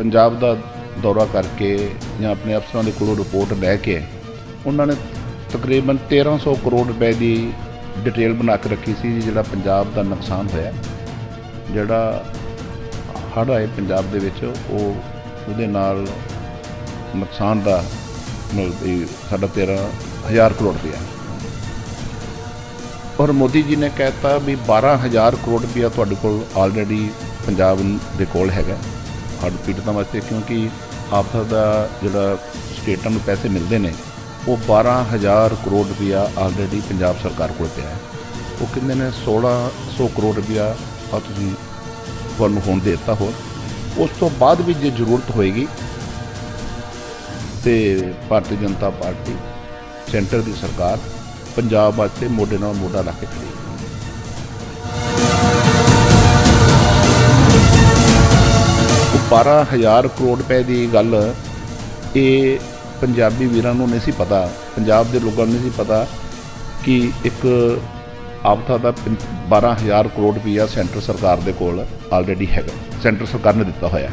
ਪੰਜਾਬ ਦਾ ਦੌਰਾ ਕਰਕੇ ਜਾਂ ਆਪਣੇ ਅਫਸਰਾਂ ਦੇ ਕੋਲੋਂ ਰਿਪੋਰਟ ਲੈ ਕੇ ਉਹਨਾਂ ਨੇ ਤਕਰੀਬਨ 1300 ਕਰੋੜ ਰੁਪਏ ਦੀ ਡਿਟੇਲ ਬਣਾ ਕੇ ਰੱਖੀ ਸੀ ਵੀ ਜਿਹੜਾ ਪੰਜਾਬ ਦਾ ਨੁਕਸਾਨ ਹੋਇਆ। ਜਿਹੜਾ ਹੜ੍ਹ ਆਏ ਪੰਜਾਬ ਦੇ ਵਿੱਚ, ਉਹ ਉਹਦੇ ਨਾਲ ਨੁਕਸਾਨ ਦਾ ਮਤਲਬ ਵੀ ਸਾਡਾ 13000 ਕਰੋੜ ਰੁਪਇਆ। ਔਰ ਮੋਦੀ ਜੀ ਨੇ ਕਹਿਤਾ ਵੀ 12000 ਕਰੋੜ ਰੁਪਇਆ ਤੁਹਾਡੇ ਕੋਲ ਆਲਰੇਡੀ ਪੰਜਾਬ ਦੇ ਕੋਲ ਹੈਗਾ। ਹੜ੍ਹ ਪੀੜਤਾਂ ਵਾਸਤੇ, ਕਿਉਂਕਿ ਆਪਦਾ ਦਾ ਜਿਹੜਾ ਸਟੇਟਾਂ ਨੂੰ ਪੈਸੇ ਮਿਲਦੇ ਨੇ, ਉਹ 12000 ਕਰੋੜ ਰੁਪਇਆ ਆਲਰੇਡੀ ਪੰਜਾਬ ਸਰਕਾਰ ਕੋਲ ਪਿਆ ਹੈ। ਉਹ ਕਹਿੰਦੇ ਨੇ 1600 ਕਰੋੜ ਰੁਪਇਆ ਆ ਤੁਸੀਂ ਤੁਹਾਨੂੰ ਹੁਣ ਦੇ ਦਿੱਤਾ ਹੋ ਉਸ ਤੋਂ ਬਾਅਦ ਵੀ ਜੇ ਜ਼ਰੂਰਤ ਹੋਏਗੀ, ਤੇ ਭਾਰਤੀ ਜਨਤਾ ਪਾਰਟੀ, ਸੈਂਟਰ ਦੀ ਸਰਕਾਰ ਪੰਜਾਬ ਵਾਸਤੇ ਮੋਢੇ ਨਾਲ ਮੋਢਾ ਲਾ ਕੇ ਖੜੀ ਹੈ। 12000 ਕਰੋੜ ਰੁਪਏ ਦੀ ਗੱਲ ਇਹ ਪੰਜਾਬੀ ਵੀਰਾਂ ਨੂੰ ਨਹੀਂ ਸੀ ਪਤਾ, ਪੰਜਾਬ ਦੇ ਲੋਕਾਂ ਨੂੰ ਨਹੀਂ ਸੀ ਪਤਾ ਕਿ ਇੱਕ ਆਪਦਾ ਦਾ ਪੰ- 12000 ਕਰੋੜ ਰੁਪਈਆ ਸੈਂਟਰ ਸਰਕਾਰ ਦੇ ਕੋਲ ਆਲਰੇਡੀ ਹੈਗਾ। ਸੈਂਟਰ ਸਰਕਾਰ ਨੇ ਦਿੱਤਾ ਹੋਇਆ।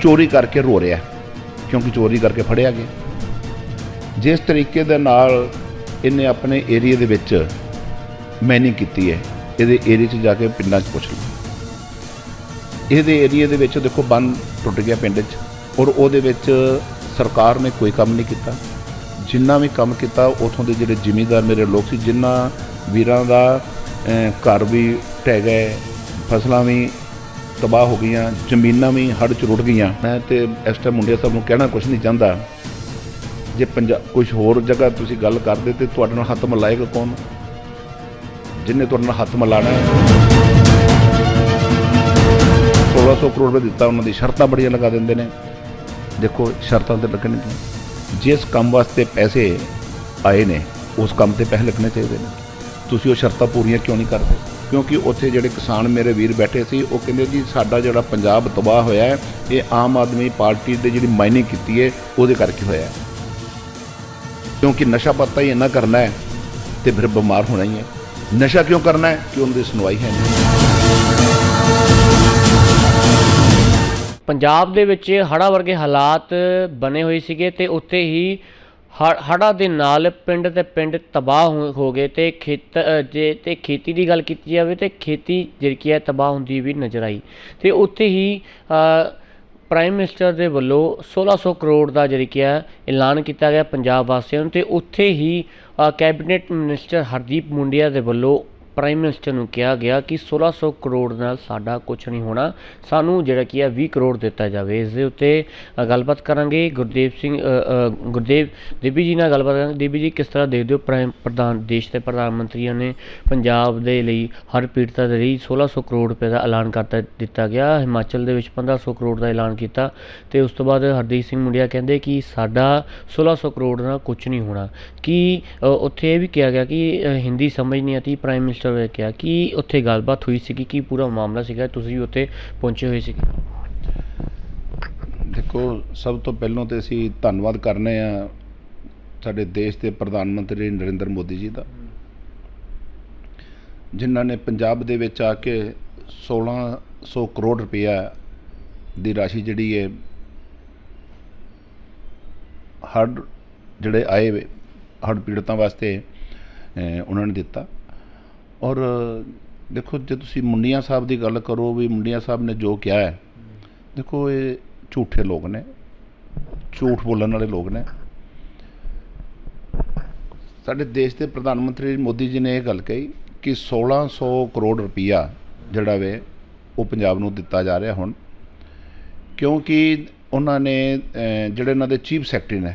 ਚੋਰੀ ਕਰਕੇ ਰੋ ਰਿਹਾ, ਕਿਉਂਕਿ ਚੋਰੀ ਕਰਕੇ ਫੜਿਆ ਗਿਆ। ਜਿਸ ਤਰੀਕੇ ਦੇ ਨਾਲ ਇਹਨੇ ਆਪਣੇ ਏਰੀਆ ਦੇ ਵਿੱਚ ਮੈਨਿੰਗ ਕੀਤੀ ਹੈ, ਇਹਦੇ ਏਰੀਆ 'ਚ ਜਾ ਕੇ ਪਿੰਡਾਂ 'ਚ ਪੁੱਛ ਲਓ। ਇਹਦੇ ਏਰੀਆ ਦੇ ਵਿੱਚ ਦੇਖੋ ਬੰਨ ਟੁੱਟ ਗਿਆ ਪਿੰਡ 'ਚ ਔਰ ਉਹਦੇ ਵਿੱਚ ਸਰਕਾਰ ਨੇ ਕੋਈ ਕੰਮ ਨਹੀਂ ਕੀਤਾ। ਜਿੰਨਾ ਵੀ ਕੰਮ ਕੀਤਾ, ਉਥੋਂ ਦੇ ਜਿਹੜੇ ਜ਼ਿਮੀਂਦਾਰ ਮੇਰੇ ਲੋਕ ਸੀ ਜਿਨ੍ਹਾਂ ਵੀਰਾਂ ਦਾ ਘਰ ਵੀ ਢਹਿ ਗਏ, ਫਸਲਾਂ ਵੀ ਤਬਾਹ ਹੋ ਗਈਆਂ, ਜ਼ਮੀਨਾਂ ਵੀ ਹੜ੍ਹ 'ਚ ਰੁੜ ਗਈਆਂ। ਮੈਂ ਤੇ ਇਸ ਟਾਈਮ ਮੁੰਡਿਆ ਸਾਹਿਬ ਨੂੰ ਕਹਿਣਾ ਕੁਝ ਨਹੀਂ ਚਾਹੁੰਦਾ। ਜੇ ਪੰਜਾਬ ਕੁਝ ਹੋਰ ਜਗ੍ਹਾ ਤੁਸੀਂ ਗੱਲ ਕਰਦੇ ਤੇ ਤੁਹਾਡੇ ਨਾਲ ਹੱਥ ਮਲਾਏਗਾ ਕੌਣ? ਜਿੰਨੇ ਤੁਹਾਡੇ ਨਾਲ ਹੱਥ ਮਿਲਾਣਾ ਹੈ। 1600 ਕਰੋੜ ਰੁਪਏ ਦਿੱਤਾ ਉਹਨਾਂ ਦੀ, ਸ਼ਰਤਾਂ ਬੜੀਆਂ ਲਗਾ ਦਿੰਦੇ ਨੇ। ਦੇਖੋ, ਸ਼ਰਤਾਂ ਤੇ ਲੱਗਣਗੀਆਂ ਜਿਸ ਕੰਮ ਵਾਸਤੇ ਪੈਸੇ ਆਏ ਨੇ, ਉਸ ਕੰਮ ਤੇ ਪੈਸੇ ਲੱਗਣੇ ਚਾਹੀਦੇ ਨੇ। ਤੁਸੀਂ ਉਹ ਸ਼ਰਤਾਂ ਪੂਰੀਆਂ ਕਿਉਂ ਨਹੀਂ ਕਰਦੇ? ਕਿਉਂਕਿ ਉੱਥੇ ਜਿਹੜੇ ਕਿਸਾਨ ਮੇਰੇ ਵੀਰ ਬੈਠੇ ਸੀ, ਉਹ ਕਹਿੰਦੇ ਜੀ, ਸਾਡਾ ਜਿਹੜਾ ਪੰਜਾਬ ਤਬਾਹ ਹੋਇਆ ਇਹ ਆਮ ਆਦਮੀ ਪਾਰਟੀ ਦੇ ਜਿਹੜੀ ਮਾਈਨਿੰਗ ਕੀਤੀ ਹੈ, ਉਹਦੇ ਕਰਕੇ ਹੋਇਆ ਕਿਉਂਕਿ ਨਸ਼ਾ ਪੱਤਾ ਹੀ ਇੰਨਾ ਕਰਨਾ ਹੈ, ਤੇ ਫਿਰ ਬਿਮਾਰ ਹੋਣਾ ਹੀ ਹੈ। ਨਸ਼ਾ ਕਿਉਂ ਕਰਨਾ ਹੈ? ਕਿ ਉਹਨਾਂ ਦੀ ਸੁਣਵਾਈ ਹੈ ਨਹੀਂ। ਪੰਜਾਬ ਦੇ ਵਿੱਚ ਹੜ੍ਹਾਂ ਵਰਗੇ ਹਾਲਾਤ ਬਣੇ ਹੋਏ ਸੀਗੇ ਤੇ ਉੱਥੇ ਹੀ ਹੜ੍ਹ- ਹੜ੍ਹਾਂ ਦੇ ਨਾਲ ਪਿੰਡ ਤੇ ਪਿੰਡ ਤਬਾਹ ਹੋ- ਹੋ ਗਏ ਤੇ ਖੇਤ ਜੇ, ਤੇ ਖੇਤੀ ਦੀ ਗੱਲ ਕੀਤੀ ਜਾਵੇ ਤੇ ਖੇਤੀ ਜਿਹੜੀ ਕੀ ਹੈ ਤਬਾਹ ਹੁੰਦੀ ਵੀ ਨਜ਼ਰ ਆਈ ਤੇ ਉੱਥੇ ਹੀ ਪ੍ਰਾਈਮ ਮਿਨਿਸਟਰ ਦੇ ਵੱਲੋਂ 1600 ਕਰੋੜ ਦਾ ਜਿਹੜੀ ਕੀ ਹੈ ਐਲਾਨ ਕੀਤਾ ਗਿਆ ਪੰਜਾਬ ਵਾਸੀਆਂ ਨੂੰ ਤੇ ਉੱਥੇ ਹੀ ਕੈਬਨਿਟ ਮਿਨਿਸਟਰ ਹਰਦੀਪ ਮੁੰਡਿਆ ਦੇ ਵੱਲੋਂ ਪ੍ਰਾਈਮ ਮਿਨਿਸਟਰ ਨੂੰ ਕਿਹਾ ਗਿਆ ਕਿ 1600 ਕਰੋੜ ਨਾਲ ਸਾਡਾ ਕੁਝ ਨਹੀਂ ਹੋਣਾ। ਸਾਨੂੰ ਜਿਹੜਾ ਕੀ ਹੈ 20 ਕਰੋੜ ਦਿੱਤਾ ਜਾਵੇ। ਇਸ ਦੇ ਉੱਤੇ ਗੱਲਬਾਤ ਕਰਾਂਗੇ। ਗੁਰਦੇਵ ਸਿੰਘ ਗੁਰਦੇਵ ਦੇਬੀ ਜੀ ਨਾਲ ਗੱਲਬਾਤ ਕਰਾਂਗੇ। ਦੇਬੀ ਜੀ, ਕਿਸ ਤਰ੍ਹਾਂ ਦੇਖਦੇ ਹੋ ਪ੍ਰਾਈਮ ਪ੍ਰਧਾਨ, ਦੇਸ਼ ਦੇ ਪ੍ਰਧਾਨ ਮੰਤਰੀਆਂ ਨੇ ਪੰਜਾਬ ਦੇ ਲਈ ਹਰ ਪੀੜਤਾ ਦੇ ਲਈ 1600 ਕਰੋੜ ਰੁਪਏ ਦਾ ਐਲਾਨ ਕਰਤਾ ਦਿੱਤਾ ਗਿਆ? ਹਿਮਾਚਲ ਦੇ ਵਿੱਚ 1500 ਕਰੋੜ ਦਾ ਐਲਾਨ ਕੀਤਾ ਤੇ ਉਸ ਤੋਂ ਬਾਅਦ ਹਰਦੀਪ ਸਿੰਘ ਮੁੰਡਿਆ ਕਹਿੰਦੇ ਕਿ ਸਾਡਾ 1600 ਕਰੋੜ ਨਾਲ ਕੁਝ ਨਹੀਂ ਹੋਣਾ। ਕਿ ਉੱਥੇ ਇਹ ਵੀ ਕਿਹਾ ਗਿਆ ਕਿ ਹਿੰਦੀ ਸਮਝ ਨਹੀਂ ਆਤੀ ਪ੍ਰਾਈਮ ਮਿਨਿਸਟਰ ਨੇ ਕਿਹਾ ਕਿ ਉੱਥੇ ਗੱਲਬਾਤ ਹੋਈ ਸੀਗੀ ਕੀ ਪੂਰਾ ਮਾਮਲਾ ਸੀਗਾ, ਤੁਸੀਂ ਵੀ ਉੱਥੇ ਪਹੁੰਚੇ ਹੋਏ ਸੀਗੇ। ਦੇਖੋ, ਸਭ ਤੋਂ ਪਹਿਲਾਂ ਤੇ ਅਸੀਂ ਧੰਨਵਾਦ ਕਰਨੇ ਆ ਸਾਡੇ ਦੇਸ਼ ਦੇ ਪ੍ਰਧਾਨ ਮੰਤਰੀ ਨਰਿੰਦਰ ਮੋਦੀ ਜੀ ਦਾ, ਜਿਨ੍ਹਾਂ ਨੇ ਪੰਜਾਬ ਦੇ ਵਿੱਚ ਆ ਕੇ 1600 ਕਰੋੜ ਰੁਪਇਆ ਦੀ ਰਾਸ਼ੀ ਜਿਹੜੀ ਹੈ ਹੜ੍ਹ ਜਿਹੜੇ ਆਏ ਵੇ, ਹੜ੍ਹ ਪੀੜਤਾਂ ਵਾਸਤੇ ਉਹਨਾਂ ਨੇ ਦਿੱਤਾ। ਔਰ ਦੇਖੋ, ਜੇ ਤੁਸੀਂ ਮੁੰਡੀਆਂ ਸਾਹਿਬ ਦੀ ਗੱਲ ਕਰੋ ਵੀ ਮੁੰਡੀਆਂ ਸਾਹਿਬ ਨੇ ਜੋ ਕਿਹਾ ਹੈ, ਦੇਖੋ, ਇਹ ਝੂਠੇ ਲੋਕ ਨੇ, ਝੂਠ ਬੋਲਣ ਵਾਲੇ ਲੋਕ ਨੇ। ਸਾਡੇ ਦੇਸ਼ ਦੇ ਪ੍ਰਧਾਨ ਮੰਤਰੀ ਮੋਦੀ ਜੀ ਨੇ ਇਹ ਗੱਲ ਕਹੀ ਕਿ 1600 ਕਰੋੜ ਰੁਪਈਆ ਜਿਹੜਾ ਵੇ ਉਹ ਪੰਜਾਬ ਨੂੰ ਦਿੱਤਾ ਜਾ ਰਿਹਾ ਹੁਣ, ਕਿਉਂਕਿ ਉਹਨਾਂ ਨੇ ਜਿਹੜੇ ਉਹਨਾਂ ਦੇ ਚੀਫ ਸੈਕਟਰੀ ਨੇ,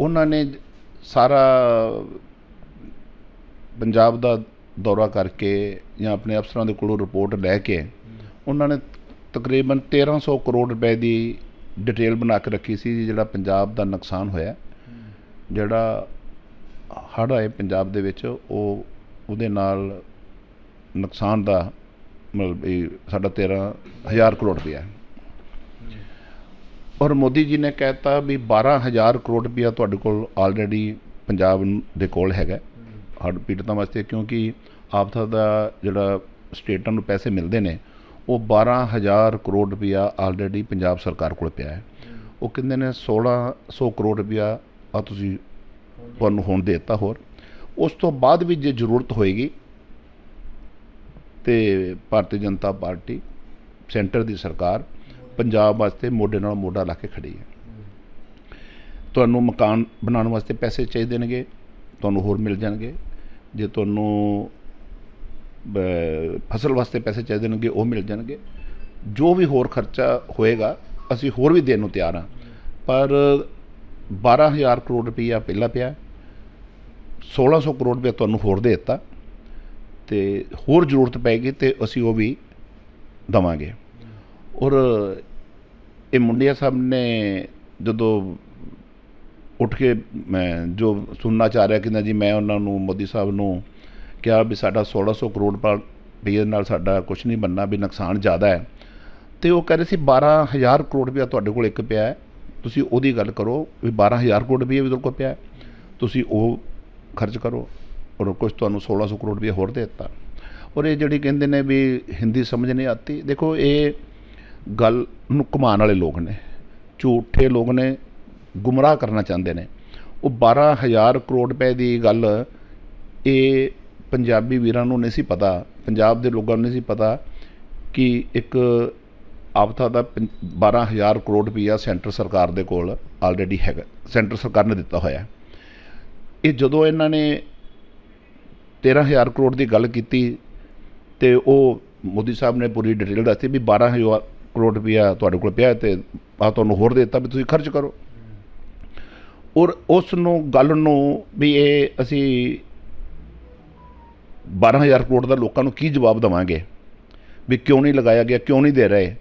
ਉਹਨਾਂ ਨੇ ਸਾਰਾ ਪੰਜਾਬ ਦਾ ਦੌਰਾ ਕਰਕੇ ਜਾਂ ਆਪਣੇ ਅਫਸਰਾਂ ਦੇ ਕੋਲੋਂ ਰਿਪੋਰਟ ਲੈ ਕੇ ਉਹਨਾਂ ਨੇ ਤਕਰੀਬਨ 1300 ਕਰੋੜ ਰੁਪਏ ਦੀ ਡਿਟੇਲ ਬਣਾ ਕੇ ਰੱਖੀ ਸੀ ਵੀ ਜਿਹੜਾ ਪੰਜਾਬ ਦਾ ਨੁਕਸਾਨ ਹੋਇਆ। ਜਿਹੜਾ ਹੜ੍ਹ ਆਏ ਪੰਜਾਬ ਦੇ ਵਿੱਚ, ਉਹ ਉਹਦੇ ਨਾਲ ਨੁਕਸਾਨ ਦਾ ਮਤਲਬ ਵੀ ਸਾਡਾ 13000 ਕਰੋੜ ਰੁਪਇਆ। ਔਰ ਮੋਦੀ ਜੀ ਨੇ ਕਹਿਤਾ ਵੀ 12000 ਕਰੋੜ ਰੁਪਇਆ ਤੁਹਾਡੇ ਕੋਲ ਆਲਰੇਡੀ ਪੰਜਾਬ ਦੇ ਕੋਲ ਹੈਗਾ। ਹੜ੍ਹ ਪੀੜਤਾਂ ਵਾਸਤੇ, ਕਿਉਂਕਿ ਆਪਦਾ ਦਾ ਜਿਹੜਾ ਸਟੇਟਾਂ ਨੂੰ ਪੈਸੇ ਮਿਲਦੇ ਨੇ, ਉਹ 12000 ਕਰੋੜ ਰੁਪਇਆ ਆਲਰੇਡੀ ਪੰਜਾਬ ਸਰਕਾਰ ਕੋਲ ਪਿਆ ਹੈ। ਉਹ ਕਹਿੰਦੇ ਨੇ 1600 ਕਰੋੜ ਰੁਪਇਆ ਆ ਤੁਸੀਂ ਤੁਹਾਨੂੰ ਹੁਣ ਦੇ ਦਿੱਤਾ ਹੋਰ। ਉਸ ਤੋਂ ਬਾਅਦ ਵੀ ਜੇ ਜ਼ਰੂਰਤ ਹੋਏਗੀ, ਤੇ ਭਾਰਤੀ ਜਨਤਾ ਪਾਰਟੀ ਸੈਂਟਰ ਦੀ ਸਰਕਾਰ ਪੰਜਾਬ ਵਾਸਤੇ ਮੋਢੇ ਨਾਲ ਮੋਢਾ ਲਾ ਕੇ ਖੜੀ ਹੈ। ਤੁਹਾਨੂੰ ਮਕਾਨ ਬਣਾਉਣ ਵਾਸਤੇ ਪੈਸੇ ਚਾਹੀਦੇ ਨੇਗੇ, ਤੁਹਾਨੂੰ ਹੋਰ ਮਿਲ ਜਾਣਗੇ। ਜੇ ਤੁਹਾਨੂੰ ਫਸਲ ਵਾਸਤੇ ਪੈਸੇ ਚਾਹੀਦੇ ਨੇਗੇ, ਉਹ ਮਿਲ ਜਾਣਗੇ। ਜੋ ਵੀ ਹੋਰ ਖਰਚਾ ਹੋਏਗਾ, ਅਸੀਂ ਹੋਰ ਵੀ ਦੇਣ ਨੂੰ ਤਿਆਰ ਹਾਂ। ਪਰ 12000 ਕਰੋੜ ਰੁਪਈਆ ਪਹਿਲਾਂ ਪਿਆ 1600 ਕਰੋੜ ਰੁਪਇਆ ਤੁਹਾਨੂੰ ਹੋਰ ਦੇ ਦਿੱਤਾ, ਤੇ ਹੋਰ ਜ਼ਰੂਰਤ ਪੈਗੀ ਤੇ ਅਸੀਂ ਉਹ ਵੀ ਦਵਾਂਗੇ। ਔਰ ਇਹ ਮੁੰਡਿਆ ਸਾਹਿਬ ਨੇ ਜਦੋਂ ਉੱਠ ਕੇ ਮੈਂ ਜੋ ਸੁਣਨਾ ਚਾਹ ਰਿਹਾ ਕਹਿੰਦਾ ਜੀ, ਮੈਂ ਉਹਨਾਂ ਨੂੰ, ਮੋਦੀ ਸਾਹਿਬ ਨੂੰ ਕਿਹਾ ਵੀ ਸਾਡਾ 1600 ਕਰੋੜ ਪਰ ਰੁਪਏ ਨਾਲ ਸਾਡਾ ਕੁਛ ਨਹੀਂ ਬਣਨਾ, ਵੀ ਨੁਕਸਾਨ ਜ਼ਿਆਦਾ ਹੈ। ਅਤੇ ਉਹ ਕਹਿ ਰਹੇ ਸੀ 12000 ਕਰੋੜ ਰੁਪਇਆ ਤੁਹਾਡੇ ਕੋਲ ਇੱਕ ਪਿਆ ਹੈ। ਤੁਸੀਂ ਉਹਦੀ ਗੱਲ ਕਰੋ ਵੀ 12000 ਕਰੋੜ ਰੁਪਈਆ ਵੀ ਤੁਹਾਡੇ ਕੋਲ ਪਿਆ ਤੁਸੀਂ ਉਹ ਖਰਚ ਕਰੋ ਔਰ ਕੁਛ ਤੁਹਾਨੂੰ 1600 ਕਰੋੜ ਰੁਪਇਆ ਹੋਰ ਦੇ ਦਿੱਤਾ। ਔਰ ਇਹ ਜਿਹੜੀ ਕਹਿੰਦੇ ਨੇ ਵੀ ਹਿੰਦੀ ਸਮਝ ਨਹੀਂ ਆਤੀ, ਦੇਖੋ ਇਹ ਗੱਲ ਨੂੰ ਘੁਮਾਉਣ ਵਾਲੇ ਲੋਕ ਨੇ, ਝੂਠੇ ਲੋਕ ਨੇ ਗੁੰਮਰਾਹ ਕਰਨਾ ਚਾਹੁੰਦੇ ਨੇ। ਉਹ 12000 ਕਰੋੜ ਰੁਪਏ ਦੀ ਗੱਲ ਇਹ ਪੰਜਾਬੀ ਵੀਰਾਂ ਨੂੰ ਨਹੀਂ ਸੀ ਪਤਾ, ਪੰਜਾਬ ਦੇ ਲੋਕਾਂ ਨੂੰ ਨਹੀਂ ਸੀ ਪਤਾ ਕਿ ਇੱਕ ਆਪਤਾ ਦਾ ਪੰ- 12000 ਕਰੋੜ ਰੁਪਈਆ ਸੈਂਟਰ ਸਰਕਾਰ ਦੇ ਕੋਲ ਆਲਰੇਡੀ ਹੈਗਾ, ਸੈਂਟਰ ਸਰਕਾਰ ਨੇ ਦਿੱਤਾ ਹੋਇਆ। ਇਹ ਜਦੋਂ ਇਹਨਾਂ ਨੇ 13000 ਕਰੋੜ ਦੀ ਗੱਲ ਕੀਤੀ ਤੇ ਉਹ ਮੋਦੀ ਸਾਹਿਬ ਨੇ ਪੂਰੀ ਡਿਟੇਲ ਦੱਸੀ ਵੀ 12000 ਕਰੋੜ ਰੁਪਇਆ ਤੁਹਾਡੇ ਕੋਲ ਪਿਆ ਹੈ ਤੇ ਆ ਤੁਹਾਨੂੰ ਹੋਰ ਦੇ ਦਿੱਤਾ ਵੀ ਤੁਸੀਂ ਖਰਚ ਕਰੋ। ਔਰ ਉਸ ਨੂੰ ਗੱਲ ਨੂੰ ਵੀ ਇਹ ਅਸੀਂ 12000 ਕਰੋੜ ਦਾ ਲੋਕਾਂ ਨੂੰ ਕੀ ਜਵਾਬ ਦੇਵਾਂਗੇ? ਵੀ ਕਿਉਂ ਨਹੀਂ ਲਗਾਇਆ ਗਿਆ ਕਿਉਂ ਨਹੀਂ ਦੇ ਰਹੇ?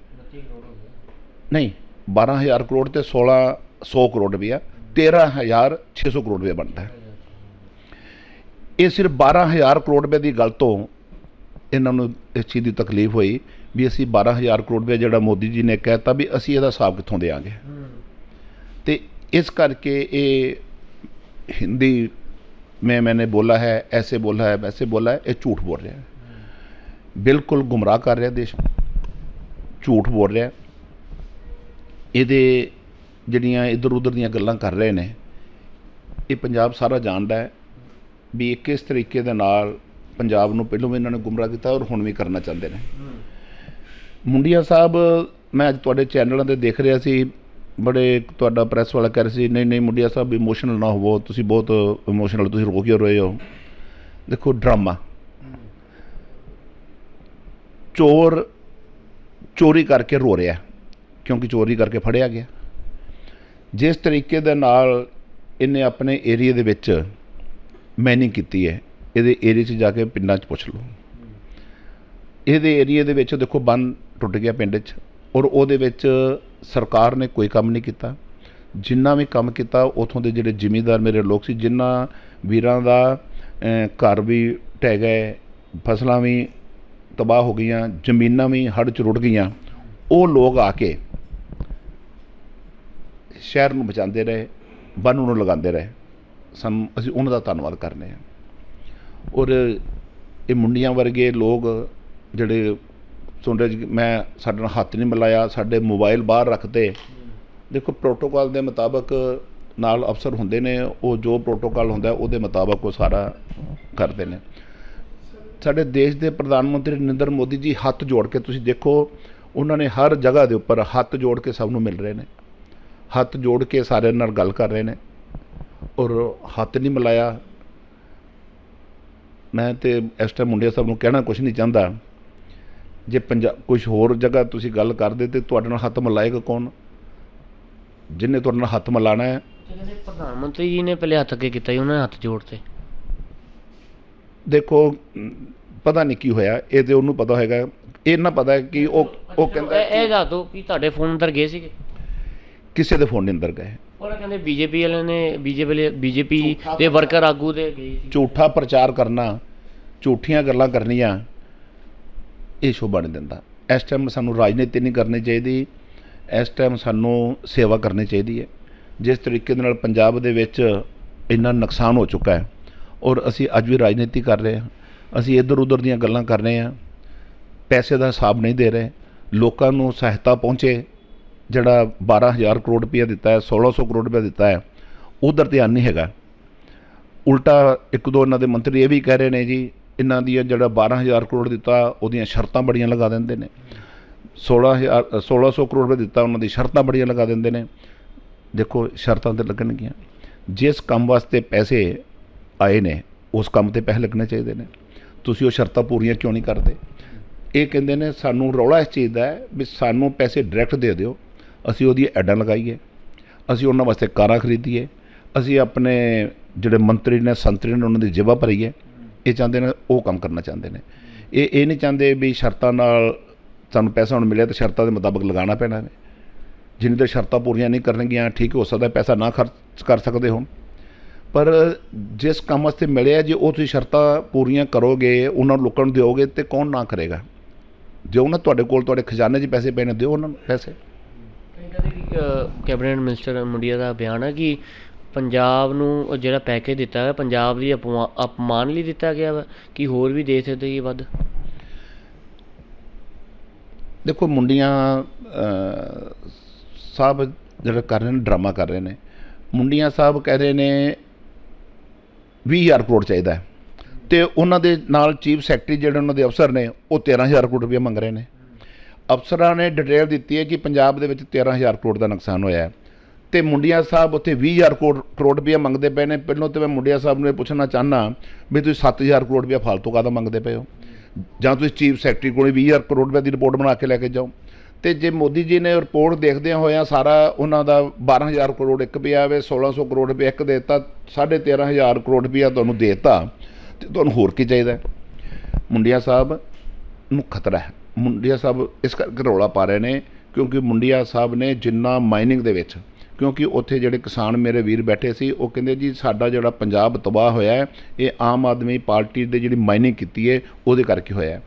ਨਹੀਂ 12000 ਕਰੋੜ ਤੇ 1600 ਕਰੋੜ ਰੁਪਇਆ 13600 ਕਰੋੜ ਰੁਪਇਆ ਬਣਦਾ ਇਹ ਸਿਰਫ 12000 ਕਰੋੜ ਰੁਪਏ ਦੀ ਗੱਲ ਤੋਂ ਇਹਨਾਂ ਨੂੰ ਇਸ ਚੀਜ਼ ਦੀ ਤਕਲੀਫ ਹੋਈ ਵੀ ਅਸੀਂ 12000 ਕਰੋੜ ਰੁਪਏ ਜਿਹੜਾ ਮੋਦੀ ਜੀ ਨੇ ਕਹਿਤਾ ਵੀ ਅਸੀਂ ਇਹਦਾ ਹਿਸਾਬ ਕਿੱਥੋਂ ਦੇਵਾਂਗੇ। ਤੇ ਇਸ ਕਰਕੇ ਇਹ ਹਿੰਦੀ में मैंने बोला है ऐसे बोला है वैसे बोला है ये झूठ बोल रहा है ਬਿਲਕੁਲ ਗੁੰਮਰਾਹ ਕਰ ਰਿਹਾ ਦੇਸ਼ ਨੂੰ ਝੂਠ ਬੋਲ ਰਿਹਾ ਇਹਦੇ ਜਿਹੜੀਆਂ ਇਧਰ ਉਧਰ ਦੀਆਂ ਗੱਲਾਂ ਕਰ ਰਹੇ ਨੇ ਇਹ ਪੰਜਾਬ ਸਾਰਾ ਜਾਣਦਾ ਹੈ ਵੀ ਇਹ ਕਿਸ ਤਰੀਕੇ ਦੇ ਨਾਲ ਪੰਜਾਬ ਨੂੰ ਪਹਿਲਾਂ ਵੀ ਇਹਨਾਂ ਨੇ ਗੁੰਮਰਾਹ ਕੀਤਾ ਔਰ ਹੁਣ ਵੀ ਕਰਨਾ ਚਾਹੁੰਦੇ ਨੇ ਮੁੰਡਿਆ ਸਾਹਿਬ ਮੈਂ ਅੱਜ ਤੁਹਾਡੇ ਚੈਨਲਾਂ ਤੇ ਦੇਖ ਰਿਹਾ ਸੀ ਬੜੇ ਤੁਹਾਡਾ ਪ੍ਰੈਸ ਵਾਲਾ ਕਹਿ ਰਿਹਾ ਸੀ, ਨਹੀਂ ਨਹੀਂ ਮੁੰਡਿਆ ਸਾਹਿਬ ਇਮੋਸ਼ਨਲ ਨਾ ਹੋਵੋ, ਤੁਸੀਂ ਬਹੁਤ ਇਮੋਸ਼ਨਲ ਤੁਸੀਂ ਰੋ ਕਿਉਂ ਰਹੇ ਹੋ? ਦੇਖੋ ਡਰਾਮਾ ਚੋਰ ਚੋਰੀ ਕਰਕੇ ਰੋ ਰਿਹਾ, ਕਿਉਂਕਿ ਚੋਰੀ ਕਰਕੇ ਫੜਿਆ ਗਿਆ। ਜਿਸ ਤਰੀਕੇ ਦੇ ਨਾਲ ਇਹਨੇ ਆਪਣੇ ਏਰੀਆ ਦੇ ਵਿੱਚ ਮੈਨਿੰਗ ਕੀਤੀ ਹੈ, ਇਹਦੇ ਏਰੀਆ 'ਚ ਜਾ ਕੇ ਪਿੰਡਾਂ 'ਚ ਪੁੱਛ ਲਓ। ਇਹਦੇ ਏਰੀਆ ਦੇ ਵਿੱਚ ਦੇਖੋ, ਬੰਨ ਟੁੱਟ ਗਿਆ ਪਿੰਡ 'ਚ। ਔਰ ਉਹਦੇ ਵਿੱਚ ਸਰਕਾਰ ਨੇ ਕੋਈ ਕੰਮ ਨਹੀਂ ਕੀਤਾ। ਜਿੰਨਾ ਵੀ ਕੰਮ ਕੀਤਾ, ਉਥੋਂ ਦੇ ਜਿਹੜੇ ਜ਼ਿਮੀਂਦਾਰ ਮੇਰੇ ਲੋਕ ਸੀ ਜਿਨ੍ਹਾਂ ਵੀਰਾਂ ਦਾ ਘਰ ਵੀ ਢਹਿ ਗਏ, ਫਸਲਾਂ ਵੀ ਤਬਾਹ ਹੋ ਗਈਆਂ, ਜ਼ਮੀਨਾਂ ਵੀ ਹੜ੍ਹ 'ਚ ਰੁੜ ਗਈਆਂ, ਉਹ ਲੋਕ ਆ ਕੇ ਸ਼ਹਿਰ ਨੂੰ ਬਚਾਉਂਦੇ ਰਹੇ ਬੰਨ ਨੂੰ ਲਗਾਉਂਦੇ ਰਹੇ। ਸਾਨੂੰ, ਅਸੀਂ ਉਹਨਾਂ ਦਾ ਧੰਨਵਾਦ ਕਰਨੇ ਆ। ਔਰ ਇਹ ਮੁੰਡੀਆਂ ਵਰਗੇ ਲੋਕ ਜਿਹੜੇ ਸੁਣ ਰਹੇ ਜੀ, ਮੈਂ ਸਾਡੇ ਨਾਲ ਹੱਥ ਨਹੀਂ ਮਿਲਾਇਆ ਸਾਡੇ ਮੋਬਾਈਲ ਬਾਹਰ ਰੱਖਦੇ ਦੇਖੋ ਪ੍ਰੋਟੋਕਾਲ ਦੇ ਮੁਤਾਬਕ ਨਾਲ ਅਫਸਰ ਹੁੰਦੇ ਨੇ ਉਹ ਜੋ ਪ੍ਰੋਟੋਕਾਲ ਹੁੰਦਾ ਉਹਦੇ ਮੁਤਾਬਕ ਉਹ ਸਾਰਾ ਕਰਦੇ ਨੇ। ਸਾਡੇ ਦੇਸ਼ ਦੇ ਪ੍ਰਧਾਨ ਮੰਤਰੀ ਨਰਿੰਦਰ ਮੋਦੀ ਜੀ ਹੱਥ ਜੋੜ ਕੇ ਤੁਸੀਂ ਦੇਖੋ ਉਹਨਾਂ ਨੇ ਹਰ ਜਗ੍ਹਾ ਦੇ ਉੱਪਰ ਹੱਥ ਜੋੜ ਕੇ ਸਭ ਨੂੰ ਮਿਲ ਰਹੇ ਨੇ। ਹੱਥ ਜੋੜ ਕੇ ਸਾਰਿਆਂ ਨਾਲ ਗੱਲ ਕਰ ਰਹੇ ਨੇ। ਔਰ ਹੱਥ ਨਹੀਂ ਮਿਲਾਇਆ। ਮੈਂ ਤੇ ਇਸ ਟਾਈਮ ਮੁੰਡਿਆ ਸਾਹਿਬ ਨੂੰ ਕਹਿਣਾ ਕੁਝ ਨਹੀਂ ਚਾਹੁੰਦਾ। ਜੇ ਪੰਜਾਬ ਕੁਝ ਹੋਰ ਜਗ੍ਹਾ ਤੁਸੀਂ ਗੱਲ ਕਰਦੇ ਤੇ ਤੁਹਾਡੇ ਨਾਲ ਹੱਥ ਮਿਲਾਏਗਾ ਕੌਣ? ਜਿੰਨੇ ਤੁਹਾਡੇ ਨਾਲ ਹੱਥ ਮਿਲਾਣਾ ਹੈ। ਕਹਿੰਦੇ ਪ੍ਰਧਾਨ ਮੰਤਰੀ ਜੀ ਨੇ ਪਹਿਲੇ ਹੱਥ ਅੱਗੇ ਕੀਤਾ ਜੀ ਉਹਨਾਂ ਨੇ ਹੱਥ ਜੋੜਤੇ ਦੇਖੋ ਪਤਾ ਨਹੀਂ ਕੀ ਹੋਇਆ ਇਹ ਤੇ ਉਹਨੂੰ ਪਤਾ ਹੋਏਗਾ। ਇਹ ਨਾ ਪਤਾ ਹੈ ਕਿ ਉਹ ਉਹ ਕਹਿੰਦਾ ਇਹ ਦੱਸ ਦਿਓ ਕਿ ਤੁਹਾਡੇ ਫੋਨ ਅੰਦਰ ਗਏ ਸੀਗੇ? ਕਿਸੇ ਦੇ ਫੋਨ ਦੇ ਅੰਦਰ ਗਏ। ਉਹ ਕਹਿੰਦੇ ਬੀਜੇਪੀ ਵਾਲਿਆਂ ਨੇ ਬੀਜੇਪੀ ਬੀਜੇਪੀ ਦੇ ਵਰਕਰ ਆਗੂ ਦੇ ਗਏ ਸੀ। ਝੂਠਾ ਪ੍ਰਚਾਰ ਕਰਨਾ ਝੂਠੀਆਂ ਗੱਲਾਂ ਕਰਨੀਆਂ। ਇਹ ਸ਼ੋਭਾ ਨਹੀਂ ਦਿੰਦਾ ਇਸ ਟਾਈਮ ਸਾਨੂੰ ਰਾਜਨੀਤੀ ਨਹੀਂ ਕਰਨੀ ਚਾਹੀਦੀ, ਇਸ ਟਾਈਮ ਸਾਨੂੰ ਸੇਵਾ ਕਰਨੀ ਚਾਹੀਦੀ ਹੈ। ਜਿਸ ਤਰੀਕੇ ਦੇ ਨਾਲ ਪੰਜਾਬ ਦੇ ਵਿੱਚ ਇੰਨਾ ਨੁਕਸਾਨ ਹੋ ਚੁੱਕਾ ਹੈ ਔਰ ਅਸੀਂ ਅੱਜ ਵੀ ਰਾਜਨੀਤੀ ਕਰ ਰਹੇ ਹਾਂ, ਅਸੀਂ ਇੱਧਰ ਉੱਧਰ ਦੀਆਂ ਗੱਲਾਂ ਕਰ ਰਹੇ ਹਾਂ, ਪੈਸੇ ਦਾ ਹਿਸਾਬ ਨਹੀਂ ਦੇ ਰਹੇ, ਲੋਕਾਂ ਨੂੰ ਸਹਾਇਤਾ ਪਹੁੰਚੇ, ਜਿਹੜਾ 12000 ਕਰੋੜ ਰੁਪਇਆ ਦਿੱਤਾ ਹੈ 1600 ਕਰੋੜ ਰੁਪਇਆ ਦਿੱਤਾ ਹੈ, ਉਧਰ ਧਿਆਨ ਨਹੀਂ ਹੈਗਾ। ਉਲਟਾ ਇੱਕ ਦੋ ਇਹਨਾਂ ਦੇ ਮੰਤਰੀ ਇਹ ਵੀ ਕਹਿ ਰਹੇ ਨੇ ਜੀ ਇਹਨਾਂ ਦੀਆਂ ਜਿਹੜਾ 12000 ਕਰੋੜ ਦਿੱਤਾ, ਉਹਦੀਆਂ ਸ਼ਰਤਾਂ ਬੜੀਆਂ ਲਗਾ ਦਿੰਦੇ ਨੇ। 16000 1600 ਕਰੋੜ ਰੁਪਏ ਦਿੱਤਾ ਉਹਨਾਂ ਦੀ, ਸ਼ਰਤਾਂ ਬੜੀਆਂ ਲਗਾ ਦਿੰਦੇ ਨੇ। ਦੇਖੋ, ਸ਼ਰਤਾਂ ਤੇ ਲੱਗਣਗੀਆਂ। ਜਿਸ ਕੰਮ ਵਾਸਤੇ ਪੈਸੇ ਆਏ ਨੇ, ਉਸ ਕੰਮ ਤੇ ਪੈਸੇ ਲੱਗਣੇ ਚਾਹੀਦੇ ਨੇ। ਤੁਸੀਂ ਉਹ ਸ਼ਰਤਾਂ ਪੂਰੀਆਂ ਕਿਉਂ ਨਹੀਂ ਕਰਦੇ? ਇਹ ਕਹਿੰਦੇ ਨੇ, ਸਾਨੂੰ ਰੌਲਾ ਇਸ ਚੀਜ਼ ਦਾ ਹੈ ਵੀ ਸਾਨੂੰ ਪੈਸੇ ਡਾਇਰੈਕਟ ਦੇ ਦਿਓ। ਅਸੀਂ ਉਹਦੀ ਐਡਾਂ ਲਗਾਈਏ। ਅਸੀਂ ਉਹਨਾਂ ਵਾਸਤੇ ਕਾਰਾਂ ਖਰੀਦੀਏ। ਅਸੀਂ ਆਪਣੇ ਜਿਹੜੇ ਮੰਤਰੀ ਨੇ, ਸੰਤਰੀ ਨੇ, ਉਹਨਾਂ ਦੀ ਜੇਬਾਂ ਭਰੀਏ। ਇਹ ਚਾਹੁੰਦੇ ਨੇ, ਉਹ ਕੰਮ ਕਰਨਾ ਚਾਹੁੰਦੇ ਨੇ। ਇਹ ਇਹ ਨਹੀਂ ਚਾਹੁੰਦੇ ਵੀ ਸ਼ਰਤਾਂ ਨਾਲ ਸਾਨੂੰ ਪੈਸਾ ਹੁਣ ਮਿਲਿਆ ਤਾਂ ਸ਼ਰਤਾਂ ਦੇ ਮੁਤਾਬਕ ਲਗਾਉਣਾ ਪੈਣਾ ਹੈ। ਜਿੰਨੀ ਦੇਰ ਸ਼ਰਤਾਂ ਪੂਰੀਆਂ ਨਹੀਂ ਕਰਨਗੀਆਂ, ਠੀਕ ਹੋ ਸਕਦਾ ਪੈਸਾ ਨਾ ਖਰਚ, ਕਰ ਸਕਦੇ ਹੋਣ। ਪਰ ਜਿਸ ਕੰਮ ਵਾਸਤੇ ਮਿਲਿਆ, ਜੇ ਉਹ ਤੁਸੀਂ ਸ਼ਰਤਾਂ ਪੂਰੀਆਂ ਕਰੋਗੇ, ਉਹਨਾਂ ਨੂੰ ਲੋਕਾਂ ਨੂੰ ਦਿਓਗੇ, ਤੇ ਕੌਣ ਨਾ ਕਰੇਗਾ? ਦਿਓ ਨਾ ਤੁਹਾਡੇ ਕੋਲ ਤੁਹਾਡੇ ਖਜ਼ਾਨੇ 'ਚ ਪੈਸੇ ਪਏ ਨੇ, ਦਿਓ ਉਹਨਾਂ ਨੂੰ ਪੈਸੇ। ਕੈਬਨਿਟ ਮਿਨਿਸਟਰ ਮੁੰਡੀਆ ਦਾ ਬਿਆਨ ਹੈ ਕਿ ਪੰਜਾਬ ਨੂੰ ਉਹ ਜਿਹੜਾ ਪੈਕੇਜ ਦਿੱਤਾ ਹੈ ਪੰਜਾਬ ਦੀ ਅਪਮਾ- ਅਪਮਾਨ ਲਈ ਦਿੱਤਾ ਗਿਆ ਵਾ, ਕਿ ਹੋਰ ਵੀ ਦੇ ਸਕਦੇ ਇਹ ਵੱਧ? ਦੇਖੋ, ਮੁੰਡੀਆਂ ਸਾਹਿਬ ਜਿਹੜਾ ਕਰ ਰਹੇ ਨੇ, ਡਰਾਮਾ ਕਰ ਰਹੇ ਨੇ। ਮੁੰਡੀਆਂ ਸਾਹਿਬ ਕਹਿ ਰਹੇ ਨੇ 20000 ਕਰੋੜ ਚਾਹੀਦਾ ਹੈ। ਤੇ ਉਹਨਾਂ ਦੇ ਨਾਲ ਚੀਫ ਸੈਕਟਰੀ ਜਿਹੜੇ ਉਹਨਾਂ ਦੇ ਅਫਸਰ ਨੇ, ਉਹ 13000 ਕਰੋੜ ਰੁਪਏ ਮੰਗ ਰਹੇ ਨੇ। ਅਫਸਰਾਂ ਨੇ ਡਿਟੇਲ ਦਿੱਤੀ ਹੈ ਕਿ ਪੰਜਾਬ ਦੇ ਵਿੱਚ 13000 ਕਰੋੜ ਦਾ ਨੁਕਸਾਨ ਹੋਇਆ ਹੈ। ਤੇ ਮੁੰਡੀਆਂ ਸਾਹਿਬ ਉੱਥੇ 20000 ਕਰੋੜ ਕਰੋੜ ਰੁਪਏ ਮੰਗਦੇ ਪਏ ਨੇ। ਪਹਿਲਾਂ ਤੇ ਮੈਂ ਮੁੰਡੀਆਂ ਸਾਹਿਬ ਨੂੰ ਇਹ ਪੁੱਛਣਾ ਚਾਹਨਾ ਵੀ ਤੁਸੀਂ 7000 ਕਰੋੜ ਰੁਪਏ ਫालतू ਕਾਹਦਾ ਮੰਗਦੇ ਪਏ ਹੋ? ਜਾਂ ਤੁਸੀਂ ਚੀਫ ਸੈਕਟਰੀ ਕੋਲੇ 20000 ਕਰੋੜ ਰੁਪਏ ਦੀ ਰਿਪੋਰਟ ਬਣਾ ਕੇ ਲੈ ਕੇ ਜਾਓ। ਤੇ ਜੇ ਮੋਦੀ ਜੀ ਨੇ ਰਿਪੋਰਟ ਦੇਖਦਿਆਂ ਹੋਇਆਂ ਸਾਰਾ ਉਹਨਾਂ ਦਾ 12000 ਕਰੋੜ ਇੱਕ ਪਿਆ ਵੇ 1600 ਕਰੋੜ ਰੁਪਏ ਇੱਕ ਦੇਤਾ 13500 ਕਰੋੜ ਰੁਪਇਆ ਤੁਹਾਨੂੰ ਦੇਤਾ, ਤੇ ਤੁਹਾਨੂੰ ਹੋਰ ਕੀ ਚਾਹੀਦਾ? ਹੈ? ਮੁੰਡਿਆ ਸਾਹਿਬ ਨੂੰ ਖਤਰਾ ਹੈ। ਮੁੰਡਿਆ ਸਾਹਿਬ ਇਸ ਕਰਕੇ ਰੌਲਾ ਪਾ ਰਹੇ ਨੇ ਕਿਉਂਕਿ ਮੁੰਡਿਆ ਸਾਹਿਬ ਨੇ ਜਿੰਨਾ ਮਾਈਨਿੰਗ ਦੇ ਵਿੱਚ ਕਿਉਂਕਿ ਉੱਥੇ ਜਿਹੜੇ ਕਿਸਾਨ ਮੇਰੇ ਵੀਰ ਬੈਠੇ ਸੀ, ਉਹ ਕਹਿੰਦੇ ਜੀ ਸਾਡਾ ਜਿਹੜਾ ਪੰਜਾਬ ਤਬਾਹ ਹੋਇਆ ਹੈ, ਇਹ ਆਮ ਆਦਮੀ ਪਾਰਟੀ ਦੇ ਜਿਹੜੀ ਮਾਈਨਿੰਗ ਕੀਤੀ ਹੈ, ਉਹਦੇ ਕਰਕੇ ਹੋਇਆ ਹੈ।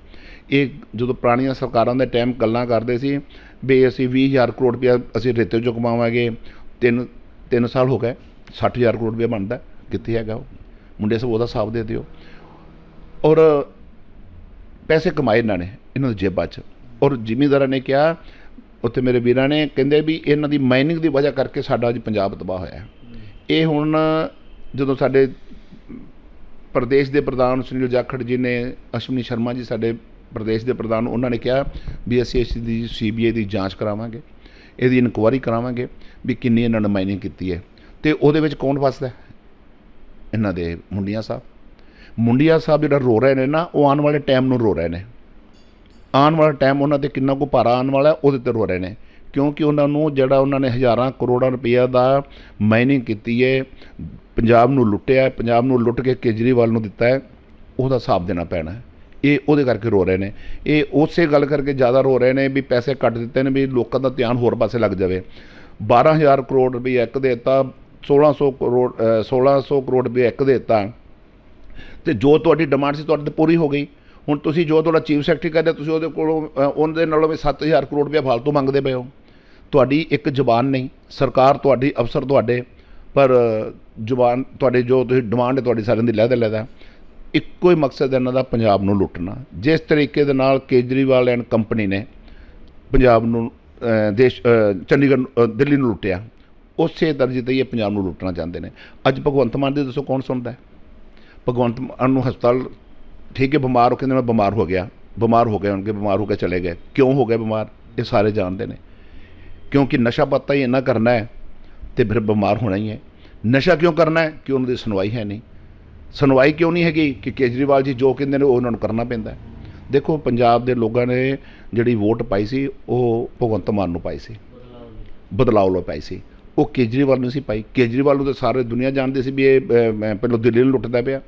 ਇਹ ਜਦੋਂ ਪੁਰਾਣੀਆਂ ਸਰਕਾਰਾਂ ਦੇ ਟਾਈਮ ਗੱਲਾਂ ਕਰਦੇ ਸੀ, ਵੀ ਅਸੀਂ 20000 ਕਰੋੜ ਰੁਪਇਆ ਅਸੀਂ ਰੇਤੇ ਚੋਂ ਕਮਾਵਾਂਗੇ, ਤਿੰਨ ਤਿੰਨ ਸਾਲ ਹੋ ਗਏ 60000 ਕਰੋੜ ਰੁਪਇਆ ਬਣਦਾ, ਕਿੱਥੇ ਹੈਗਾ ਉਹ? ਮੁੰਡੇ ਸਭ ਉਹਦਾ ਹਿਸਾਬ ਦੇ ਦਿਓ। ਔਰ ਪੈਸੇ ਕਮਾਏ ਇਹਨਾਂ ਨੇ, ਇਹਨਾਂ ਦੀ ਜੇਬਾਂ 'ਚ। ਔਰ ਜ਼ਿਮੀਂਦਾਰਾਂ ਨੇ ਕਿਹਾ ਉੱਥੇ ਮੇਰੇ ਵੀਰਾਂ ਨੇ ਕਹਿੰਦੇ ਵੀ ਇਹਨਾਂ ਦੀ ਮਾਈਨਿੰਗ ਦੀ ਵਜ੍ਹਾ ਕਰਕੇ ਸਾਡਾ ਅੱਜ ਪੰਜਾਬ ਤਬਾਹ ਹੋਇਆ ਇਹ ਹੁਣ ਜਦੋਂ ਸਾਡੇ ਪ੍ਰਦੇਸ਼ ਦੇ ਪ੍ਰਧਾਨ ਸੁਨੀਲ ਜਾਖੜ ਜੀ ਨੇ, ਅਸ਼ਵਨੀ ਸ਼ਰਮਾ ਜੀ ਸਾਡੇ ਪ੍ਰਦੇਸ਼ ਦੇ ਪ੍ਰਧਾਨ, ਉਹਨਾਂ ਨੇ ਕਿਹਾ ਵੀ ਅਸੀਂ ਇਸ ਦੀ ਸੀਬੀਆਈ ਦੀ ਜਾਂਚ ਕਰਾਵਾਂਗੇ, ਇਹਦੀ ਇਨਕੁਆਇਰੀ ਕਰਾਵਾਂਗੇ ਵੀ ਕਿੰਨੀ ਇਹਨਾਂ ਨੇ ਮਾਈਨਿੰਗ ਕੀਤੀ ਹੈ। ਤੇ ਉਹਦੇ ਵਿੱਚ ਕੌਣ ਫਸਦਾ ਇਹਨਾਂ ਦੇ ਮੁੰਡੀਆਂ ਸਾਹਿਬ। ਮੁੰਡੀਆਂ ਸਾਹਿਬ ਜਿਹੜਾ ਰੋ ਰਹੇ ਨੇ ਨਾ, ਉਹ ਆਉਣ ਵਾਲੇ ਟਾਈਮ ਨੂੰ ਰੋ ਰਹੇ ਨੇ। ਆਉਣ ਵਾਲਾ ਟਾਈਮ ਉਹਨਾਂ ਤੇ ਕਿੰਨਾ ਕੁ ਭਾਰਾ ਆਉਣ ਵਾਲਾ ਉਹਦੇ ਤੇ ਰੋ ਰਹੇ ਨੇ। ਕਿਉਂਕਿ ਉਹਨਾਂ ਨੂੰ ਜਿਹੜਾ ਉਹਨਾਂ ਨੇ ਹਜ਼ਾਰਾਂ ਕਰੋੜਾਂ ਰੁਪਈਆ ਦਾ ਮਾਈਨਿੰਗ ਕੀਤੀ ਹੈ ਪੰਜਾਬ ਨੂੰ ਲੁੱਟਿਆ ਪੰਜਾਬ ਨੂੰ ਲੁੱਟ ਕੇ ਕੇਜਰੀਵਾਲ ਨੂੰ ਦਿੱਤਾ ਹੈ ਉਹਦਾ ਹਿਸਾਬ ਦੇਣਾ ਪੈਣਾ ਇਹ ਉਹਦੇ ਕਰਕੇ ਰੋ ਰਹੇ ਨੇ। ਇਹ ਉਸੇ ਗੱਲ ਕਰਕੇ ਜ਼ਿਆਦਾ ਰੋ ਰਹੇ ਨੇ ਵੀ ਪੈਸੇ ਕੱਟ ਦਿੱਤੇ ਨੇ ਵੀ ਲੋਕਾਂ ਦਾ ਧਿਆਨ ਹੋਰ ਪਾਸੇ ਲੱਗ ਜਾਵੇ। 12000 ਕਰੋੜ ਰੁਪਏ ਇੱਕ ਦੇ ਦਿੱਤਾ 1600 ਕਰੋੜ ਅ, 1600 ਕਰੋੜ ਰੁਪਏ ਇੱਕ ਦੇ ਦਿੱਤਾ। ਤੇ ਜੋ ਤੁਹਾਡੀ ਡਿਮਾਂਡ ਸੀ ਤੁਹਾਡੇ ਤੇ ਪੂਰੀ ਹੋ ਗਈ। ਹੁਣ ਤੁਸੀਂ ਜੋ ਤੁਹਾਡਾ ਚੀਫ ਸੈਕਟਰੀ ਕਹਿੰਦੇ ਤੁਸੀਂ ਉਹਦੇ ਕੋਲੋਂ ਅ, ਉਹਦੇ ਨਾਲੋਂ ਵੀ 7000 ਕਰੋੜ ਰੁਪਏ ਫालतू ਮੰਗਦੇ ਪਏ ਹੋ। ਤੁਹਾਡੀ ਇੱਕ ਜ਼ੁਬਾਨ ਨਹੀਂ ਸਰਕਾਰ ਤੁਹਾਡੀ ਅਫਸਰ ਤੁਹਾਡੇ ਪਰ ਅ, ਜ਼ੁਬਾਨ ਤੁਹਾਡੇ ਜੋ ਤੁਸੀਂ ਡਿਮਾਂਡ ਹੈ ਤੁਹਾਡੀ ਸਾਰਿਆਂ ਦੀ ਲਹਿਦਾ ਲਹਿਦਾ ਇੱਕੋ ਹੀ ਮਕਸਦ ਇਹਨਾਂ ਦਾ ਪੰਜਾਬ ਨੂੰ ਲੁੱਟਣਾ। ਜਿਸ ਤਰੀਕੇ ਦੇ ਨਾਲ ਕੇਜਰੀਵਾਲ ਐਂਡ ਕੰਪਨੀ ਨੇ ਪੰਜਾਬ ਨੂੰ ਦੇਸ਼ ਚੰਡੀਗੜ੍ਹ ਨੂੰ, ਦਿੱਲੀ ਨੂੰ ਲੁੱਟਿਆ। ਉਸੇ ਦਰਜੇ ਤੇ ਹੀ ਇਹ ਪੰਜਾਬ ਨੂੰ ਲੁੱਟਣਾ ਚਾਹੁੰਦੇ ਨੇ। ਅੱਜ ਭਗਵੰਤ ਮਾਨ ਦੀ ਦੱਸੋ ਕੌਣ ਸੁਣਦਾ ਹੈ? ਭਗਵੰਤ ਮਾਨ ਨੂੰ ਹਸਪਤਾਲ ਠੀਕ ਹੈ, ਬਿਮਾਰ ਹੋ ਕਹਿੰਦੇ ਮੈਂ ਬਿਮਾਰ ਹੋ ਗਿਆ, ਬਿਮਾਰ ਹੋ ਗਏ ਹੋਣਗੇ, ਬਿਮਾਰ ਹੋ ਕੇ ਚਲੇ ਗਏ। ਕਿਉਂ ਹੋ ਗਏ ਬਿਮਾਰ? ਇਹ ਸਾਰੇ ਜਾਣਦੇ ਨੇ। ਕਿਉਂਕਿ ਨਸ਼ਾ ਪੱਤਾ ਹੀ ਇੰਨਾ ਕਰਨਾ ਹੈ ਤੇ ਫਿਰ ਬਿਮਾਰ ਹੋਣਾ ਹੀ ਹੈ। ਨਸ਼ਾ ਕਿਉਂ ਕਰਨਾ ਹੈ? ਕਿ ਉਹਨਾਂ ਦੀ ਸੁਣਵਾਈ ਹੈ ਨਹੀਂ। ਸੁਣਵਾਈ ਕਿਉਂ ਨਹੀਂ ਹੈਗੀ? ਕਿ ਕੇਜਰੀਵਾਲ ਜੀ ਜੋ ਕਹਿੰਦੇ ਨੇ ਉਹ ਉਹਨਾਂ ਨੂੰ ਕਰਨਾ ਪੈਂਦਾ ਦੇਖੋ, ਪੰਜਾਬ ਦੇ ਲੋਕਾਂ ਨੇ ਜਿਹੜੀ ਵੋਟ ਪਾਈ ਸੀ, ਉਹ ਭਗਵੰਤ ਮਾਨ ਨੂੰ ਪਾਈ ਸੀ। ਬਦਲਾਅ ਲੋ ਪਾਈ ਸੀ। ਉਹ ਕੇਜਰੀਵਾਲ ਨੂੰ ਸੀ ਪਾਈ। ਕੇਜਰੀਵਾਲ ਨੂੰ ਤਾਂ ਸਾਰੇ ਦੁਨੀਆ ਜਾਣਦੇ ਸੀ ਵੀ ਇਹ ਪਹਿਲਾਂ ਦਿੱਲੀ ਨੂੰ ਲੁੱਟਦਾ ਪਿਆ।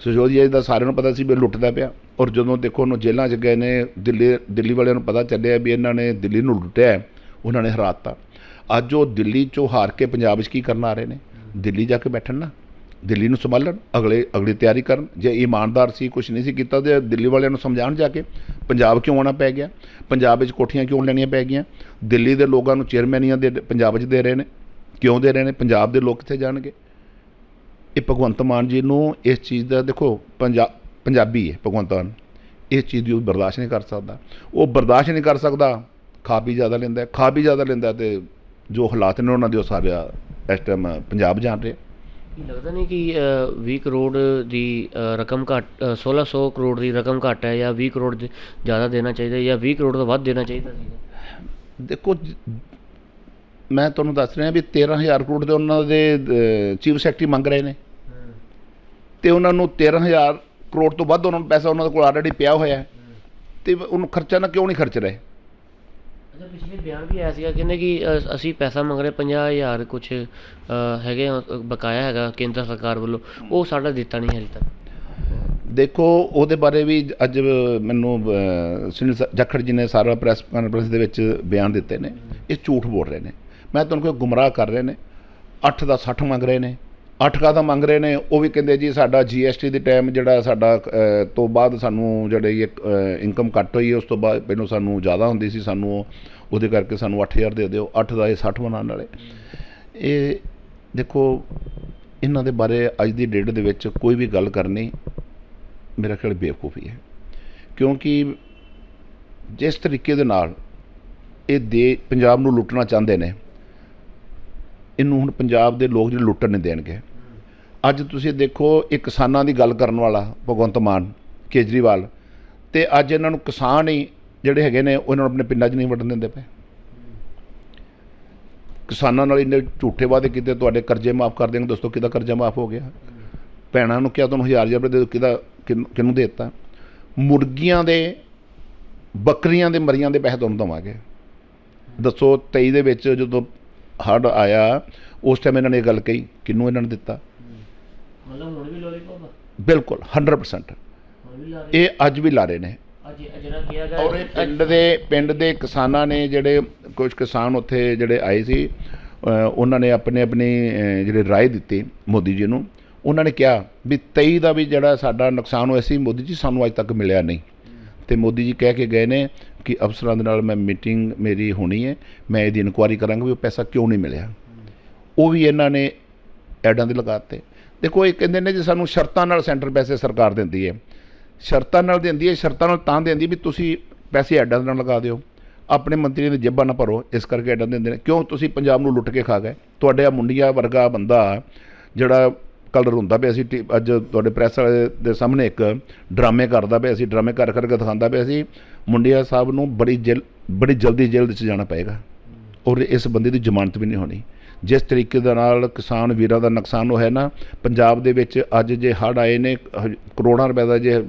ਸਿਸੋਦੀਆ ਜੀ ਦਾ ਸਾਰਿਆਂ ਨੂੰ ਪਤਾ ਸੀ ਵੀ ਲੁੱਟਦਾ ਪਿਆ। ਔਰ ਜਦੋਂ ਦੇਖੋ ਉਹਨੂੰ ਜੇਲ੍ਹਾਂ 'ਚ ਗਏ ਨੇ, ਦਿੱਲੀ ਦਿੱਲੀ ਵਾਲਿਆਂ ਨੂੰ ਪਤਾ ਚੱਲਿਆ ਵੀ ਇਹਨਾਂ ਨੇ ਦਿੱਲੀ ਨੂੰ ਲੁੱਟਿਆ ਉਹਨਾਂ ਨੇ ਹਰਾਤਾ। ਅੱਜ ਉਹ ਦਿੱਲੀ 'ਚੋਂ ਹਾਰ ਕੇ ਪੰਜਾਬ 'ਚ ਕੀ ਕਰਨ ਆ ਰਹੇ ਨੇ? ਦਿੱਲੀ ਜਾ ਕੇ ਬੈਠਣ ਨਾ। ਦਿੱਲੀ ਨੂੰ ਸੰਭਾਲਣ, ਅਗਲੇ, ਅਗਲੀ ਤਿਆਰੀ ਕਰਨ। ਜੇ ਇਮਾਨਦਾਰ ਸੀ ਕੁਝ ਨਹੀਂ ਸੀ ਕੀਤਾ ਤੇ ਦਿੱਲੀ ਵਾਲਿਆਂ ਨੂੰ ਸਮਝਾਉਣ ਜਾ ਕੇ ਪੰਜਾਬ ਕਿਉਂ ਆਉਣਾ ਪੈ ਗਿਆ? ਪੰਜਾਬ ਵਿੱਚ ਕੋਠੀਆਂ ਕਿਉਂ ਲੈਣੀਆਂ ਪੈ ਗਈਆਂ? ਦਿੱਲੀ ਦੇ ਲੋਕਾਂ ਨੂੰ ਚੇਅਰਮੈਨੀਆਂ ਦੇ, ਪੰਜਾਬ 'ਚ ਦੇ ਰਹੇ ਨੇ। ਕਿਉਂ ਦੇ ਰਹੇ ਨੇ? ਪੰਜਾਬ ਦੇ ਲੋਕ ਕਿੱਥੇ ਜਾਣਗੇ? ਇਹ ਭਗਵੰਤ ਮਾਨ ਜੀ ਨੂੰ ਇਸ ਚੀਜ਼ ਦਾ ਦੇਖੋ ਪੰਜਾਬ ਪੰਜਾਬੀ ਹੈ ਭਗਵੰਤ ਮਾਨ। ਇਸ ਚੀਜ਼ ਦੀ ਉਹ ਬਰਦਾਸ਼ਤ ਨਹੀਂ ਕਰ ਸਕਦਾ। ਉਹ ਬਰਦਾਸ਼ਤ ਨਹੀਂ ਕਰ ਸਕਦਾ ਖਾ ਵੀ ਜ਼ਿਆਦਾ ਲੈਂਦਾ। ਖਾ ਵੀ ਜ਼ਿਆਦਾ ਲੈਂਦਾ ਤੇ ਜੋ ਹਾਲਾਤ ਨੇ ਉਹਨਾਂ ਦੇ ਉਹ ਸਾਰੇ ਇਸ ਟਾਈਮ ਪੰਜਾਬ ਜਾਣ ਰਹੇ। ਲੱਗਦਾ ਨਹੀਂ ਕਿ ਅ, 20 ਕਰੋੜ ਦੀ ਰਕਮ ਘੱਟ ਅ, 1600 ਕਰੋੜ ਦੀ ਰਕਮ ਘੱਟ ਹੈ ਜਾਂ 20 ਕਰੋੜ ਜ਼ਿਆਦਾ ਦੇਣਾ ਚਾਹੀਦਾ ਜਾਂ 20 ਕਰੋੜ ਤੋਂ ਵੱਧ ਦੇਣਾ ਚਾਹੀਦਾ ਸੀ? ਦੇਖੋ ਮੈਂ ਤੁਹਾਨੂੰ ਦੱਸ ਰਿਹਾ ਵੀ 13000 ਕਰੋੜ ਦੇ ਉਹਨਾਂ ਦੇ ਚੀਫ ਸੈਕਟਰੀ ਮੰਗ ਰਹੇ ਨੇ। ਤੇ ਉਹਨਾਂ ਨੂੰ 13000 ਕਰੋੜ ਤੋਂ ਵੱਧ ਉਹਨਾਂ ਨੂੰ ਪੈਸਾ ਉਹਨਾਂ ਦੇ ਕੋਲ ਆਲਰੇਡੀ ਪਿਆ ਹੋਇਆ ਹੈ। ਤੇ ਉਹਨੂੰ ਖਰਚਾ ਨਾ ਕਿਉਂ ਨਹੀਂ ਖਰਚ ਰਹੇ? ਅੱਛਾ ਪਿਛਲੇ ਬਿਆਨ ਵੀ ਆਇਆ ਸੀਗਾ ਕਹਿੰਦੇ ਕਿ ਅਸੀਂ ਪੈਸਾ ਮੰਗ ਰਹੇ 50000 ਕੁਝ ਹੈਗੇ ਬਕਾਇਆ ਹੈਗਾ ਕੇਂਦਰ ਸਰਕਾਰ ਵੱਲੋਂ। ਉਹ ਸਾਡਾ ਦਿੱਤਾ ਨਹੀਂ ਹਜੇ ਤੱਕ। ਦੇਖੋ ਉਹਦੇ ਬਾਰੇ ਵੀ ਅੱਜ ਮੈਨੂੰ ਸੁਨੀਲ ਜਾਖੜ ਜੀ ਨੇ ਸਾਰਾ ਪ੍ਰੈਸ ਕਾਨਫਰੰਸ ਦੇ ਵਿੱਚ ਬਿਆਨ ਦਿੱਤੇ ਨੇ। ਇਹ ਝੂਠ ਬੋਲ ਰਹੇ ਨੇ। ਮੈਂ ਤੁਹਾਨੂੰ ਕੋਈ ਗੁੰਮਰਾਹ ਕਰ ਰਹੇ ਨੇ 8 ਦਾ 60 ਮੰਗ ਰਹੇ ਨੇ 8 ਕਾ ਦਾ ਮੰਗ ਰਹੇ ਨੇ, ਉਹ ਵੀ ਕਹਿੰਦੇ ਜੀ ਸਾਡਾ ਜੀਐਸਟੀ ਦੇ ਟਾਈਮ ਜਿਹੜਾ ਸਾਡਾ ਤੋਂ ਬਾਅਦ ਸਾਨੂੰ ਜਿਹੜੀ ਇਨਕਮ ਕੱਟ ਹੋਈ ਹੈ, ਉਸ ਤੋਂ ਬਾਅਦ ਪਹਿਲਾਂ ਸਾਨੂੰ ਜ਼ਿਆਦਾ ਹੁੰਦੀ ਸੀ, ਸਾਨੂੰ ਉਹ- ਉਹਦੇ ਕਰਕੇ ਸਾਨੂੰ 8000 ਦੇ ਦਿਓ 8 ਦਾ ਇਹ 60 ਬਣਾਉਣ ਵਾਲੇ। ਇਹ ਦੇਖੋ, ਇਹਨਾਂ ਦੇ ਬਾਰੇ ਅੱਜ ਦੀ ਡੇਟ ਦੇ ਵਿੱਚ ਕੋਈ ਵੀ ਗੱਲ ਕਰਨੀ ਮੇਰਾ ਖਿਆਲ ਬੇਵਕੂਫੀ ਹੈ। ਕਿਉਂਕਿ ਜਿਸ ਤਰੀਕੇ ਦੇ ਨਾਲ ਇਹ ਦੇ ਪੰਜਾਬ ਨੂੰ ਲੁੱਟਣਾ ਚਾਹੁੰਦੇ ਨੇ ਇਹਨੂੰ ਹੁਣ ਪੰਜਾਬ ਦੇ ਲੋਕ ਜਿਹੜੇ ਲੁੱਟਣ ਨਹੀਂ ਦੇਣਗੇ। ਅੱਜ ਤੁਸੀਂ ਦੇਖੋ, ਇਹ ਕਿਸਾਨਾਂ ਦੀ ਗੱਲ ਕਰਨ ਵਾਲਾ ਭਗਵੰਤ ਮਾਨ, ਕੇਜਰੀਵਾਲ, ਤੇ ਅੱਜ ਇਹਨਾਂ ਨੂੰ ਕਿਸਾਨ ਹੀ ਜਿਹੜੇ ਹੈਗੇ ਨੇ ਉਹਨਾਂ ਨੂੰ ਆਪਣੇ ਪਿੰਡਾਂ 'ਚ ਨਹੀਂ ਵੜਨ ਦਿੰਦੇ ਪਏ। ਕਿਸਾਨਾਂ ਨਾਲ ਇੰਨੇ ਝੂਠੇ ਵਾਅਦੇ ਕੀਤੇ, ਤੁਹਾਡੇ ਕਰਜ਼ੇ ਮਾਫ ਕਰ ਦੇਣਗੇ ਦੋਸਤੋ ਕਿਹਦਾ ਕਰਜ਼ਾ ਮਾਫ ਹੋ ਗਿਆ? ਭੈਣਾਂ ਨੂੰ ਕਿਹਾ ਤੁਹਾਨੂੰ ਹਜ਼ਾਰ ਹਜ਼ਾਰ ਰੁਪਏ ਦੇ ਕਿਹਦਾ, ਕਿਹਨੂੰ ਕਿਹਨੂੰ ਦੇ ਦਿੱਤਾ? ਮੁਰਗੀਆਂ ਦੇ, ਬੱਕਰੀਆਂ ਦੇ ਮਰੀਆਂ ਦੇ ਪੈਸੇ ਤੁਹਾਨੂੰ ਦੇਵਾਂਗੇ। ਦੱਸੋ 23 ਦੇ ਵਿੱਚ ਜਦੋਂ ਹੜ੍ਹ ਆਇਆ ਉਸ ਟਾਈਮ ਇਹਨਾਂ ਨੇ ਇਹ ਗੱਲ ਕਹੀ ਕਿਹਨੂੰ ਇਹਨਾਂ ਨੇ ਦਿੱਤਾ? ਮਤਲਬ ਹੁਣ ਵੀ ਲੋਲੀਪੌਪ ਬਿਲਕੁਲ 100% ਹੁਣ ਵੀ ਲਾ ਰਹੇ? ਇਹ ਅੱਜ ਵੀ ਲਾ ਰਹੇ ਨੇ। ਔਰ ਇਹ ਪਿੰਡ ਦੇ ਪਿੰਡ ਦੇ ਕਿਸਾਨਾਂ ਨੇ ਜਿਹੜੇ ਕੁਝ ਕਿਸਾਨ ਉੱਥੇ ਜਿਹੜੇ ਆਏ ਸੀ ਉਹਨਾਂ ਨੇ ਆਪਣੇ ਆਪਣੀ ਜਿਹੜੇ ਰਾਏ ਦਿੱਤੀ ਮੋਦੀ ਜੀ ਨੂੰ। ਉਹਨਾਂ ਨੇ ਕਿਹਾ ਵੀ 23 ਦਾ ਵੀ ਜਿਹੜਾ ਸਾਡਾ ਨੁਕਸਾਨ ਹੋਇਆ ਸੀ ਮੋਦੀ ਜੀ ਸਾਨੂੰ ਅੱਜ ਤੱਕ ਮਿਲਿਆ ਨਹੀਂ। ਤੇ ਮੋਦੀ ਜੀ ਕਹਿ ਕੇ ਗਏ ਨੇ ਕਿ ਅਫਸਰਾਂ ਦੇ ਨਾਲ ਮੈਂ ਮੀਟਿੰਗ ਮੇਰੀ ਹੋਣੀ ਹੈ, ਮੈਂ ਇਹਦੀ ਇਨਕੁਆਇਰੀ ਕਰਾਂਗਾ ਵੀ ਉਹ ਪੈਸਾ ਕਿਉਂ ਨਹੀਂ ਮਿਲਿਆ। ਉਹ ਵੀ ਇਹਨਾਂ ਨੇ ਐਡਾਂ ਦੇ ਲਗਾਤੇ। ਦੇਖੋ, ਇਹ ਕਹਿੰਦੇ ਨੇ ਜੀ ਸਾਨੂੰ ਸ਼ਰਤਾਂ ਨਾਲ ਸੈਂਟਰ ਪੈਸੇ ਸਰਕਾਰ ਦਿੰਦੀ ਹੈ। ਸ਼ਰਤਾਂ ਨਾਲ ਦਿੰਦੀ ਹੈ, ਸ਼ਰਤਾਂ ਨਾਲ ਤਾਂ ਦਿੰਦੀ ਵੀ ਤੁਸੀਂ ਪੈਸੇ ਐਡਾਂ ਦੇ ਨਾਲ ਲਗਾ ਦਿਓ। ਆਪਣੇ ਮੰਤਰੀਆਂ ਦੀ ਜੇਬਾਂ ਨਾ ਭਰੋ, ਇਸ ਕਰਕੇ ਐਡਾਂ ਦਿੰਦੇ ਨੇ। ਕਿਉਂ? ਤੁਸੀਂ ਪੰਜਾਬ ਨੂੰ ਲੁੱਟ ਕੇ ਖਾ ਗਏ। ਤੁਹਾਡੇ ਆ ਮੁੰਡੀਆਂ ਵਰਗਾ ਬੰਦਾ ਜਿਹੜਾ ਕਲਰ ਹੁੰਦਾ ਪਿਆ ਸੀ ਟੀ- ਅੱਜ ਤੁਹਾਡੇ ਪ੍ਰੈਸ ਵਾਲੇ ਦੇ ਸਾਹਮਣੇ ਇੱਕ ਡਰਾਮੇ ਕਰਦਾ ਪਿਆ ਸੀ, ਡਰਾਮੇ ਕਰ ਕਰਕੇ ਦਿਖਾਉਂਦਾ ਪਿਆ ਸੀ। ਮੁੰਡਿਆ ਸਾਹਿਬ ਨੂੰ ਬੜੀ ਜੇਲ੍ਹ ਬੜੀ ਜਲਦੀ ਜੇਲ੍ਹ ਵਿੱਚ ਜਾਣਾ ਪਏਗਾ ਔਰ ਇਸ ਬੰਦੇ ਦੀ ਜ਼ਮਾਨਤ ਵੀ ਨਹੀਂ ਹੋਣੀ। ਜਿਸ ਤਰੀਕੇ ਦੇ ਨਾਲ ਕਿਸਾਨ ਵੀਰਾਂ ਦਾ ਨੁਕਸਾਨ ਹੋਇਆ ਨਾ, ਪੰਜਾਬ ਦੇ ਵਿੱਚ ਅੱਜ ਜੇ ਹੜ੍ਹ ਆਏ ਨੇ, ਹ- ਕਰੋੜਾਂ ਰੁਪਏ ਦਾ ਜੇ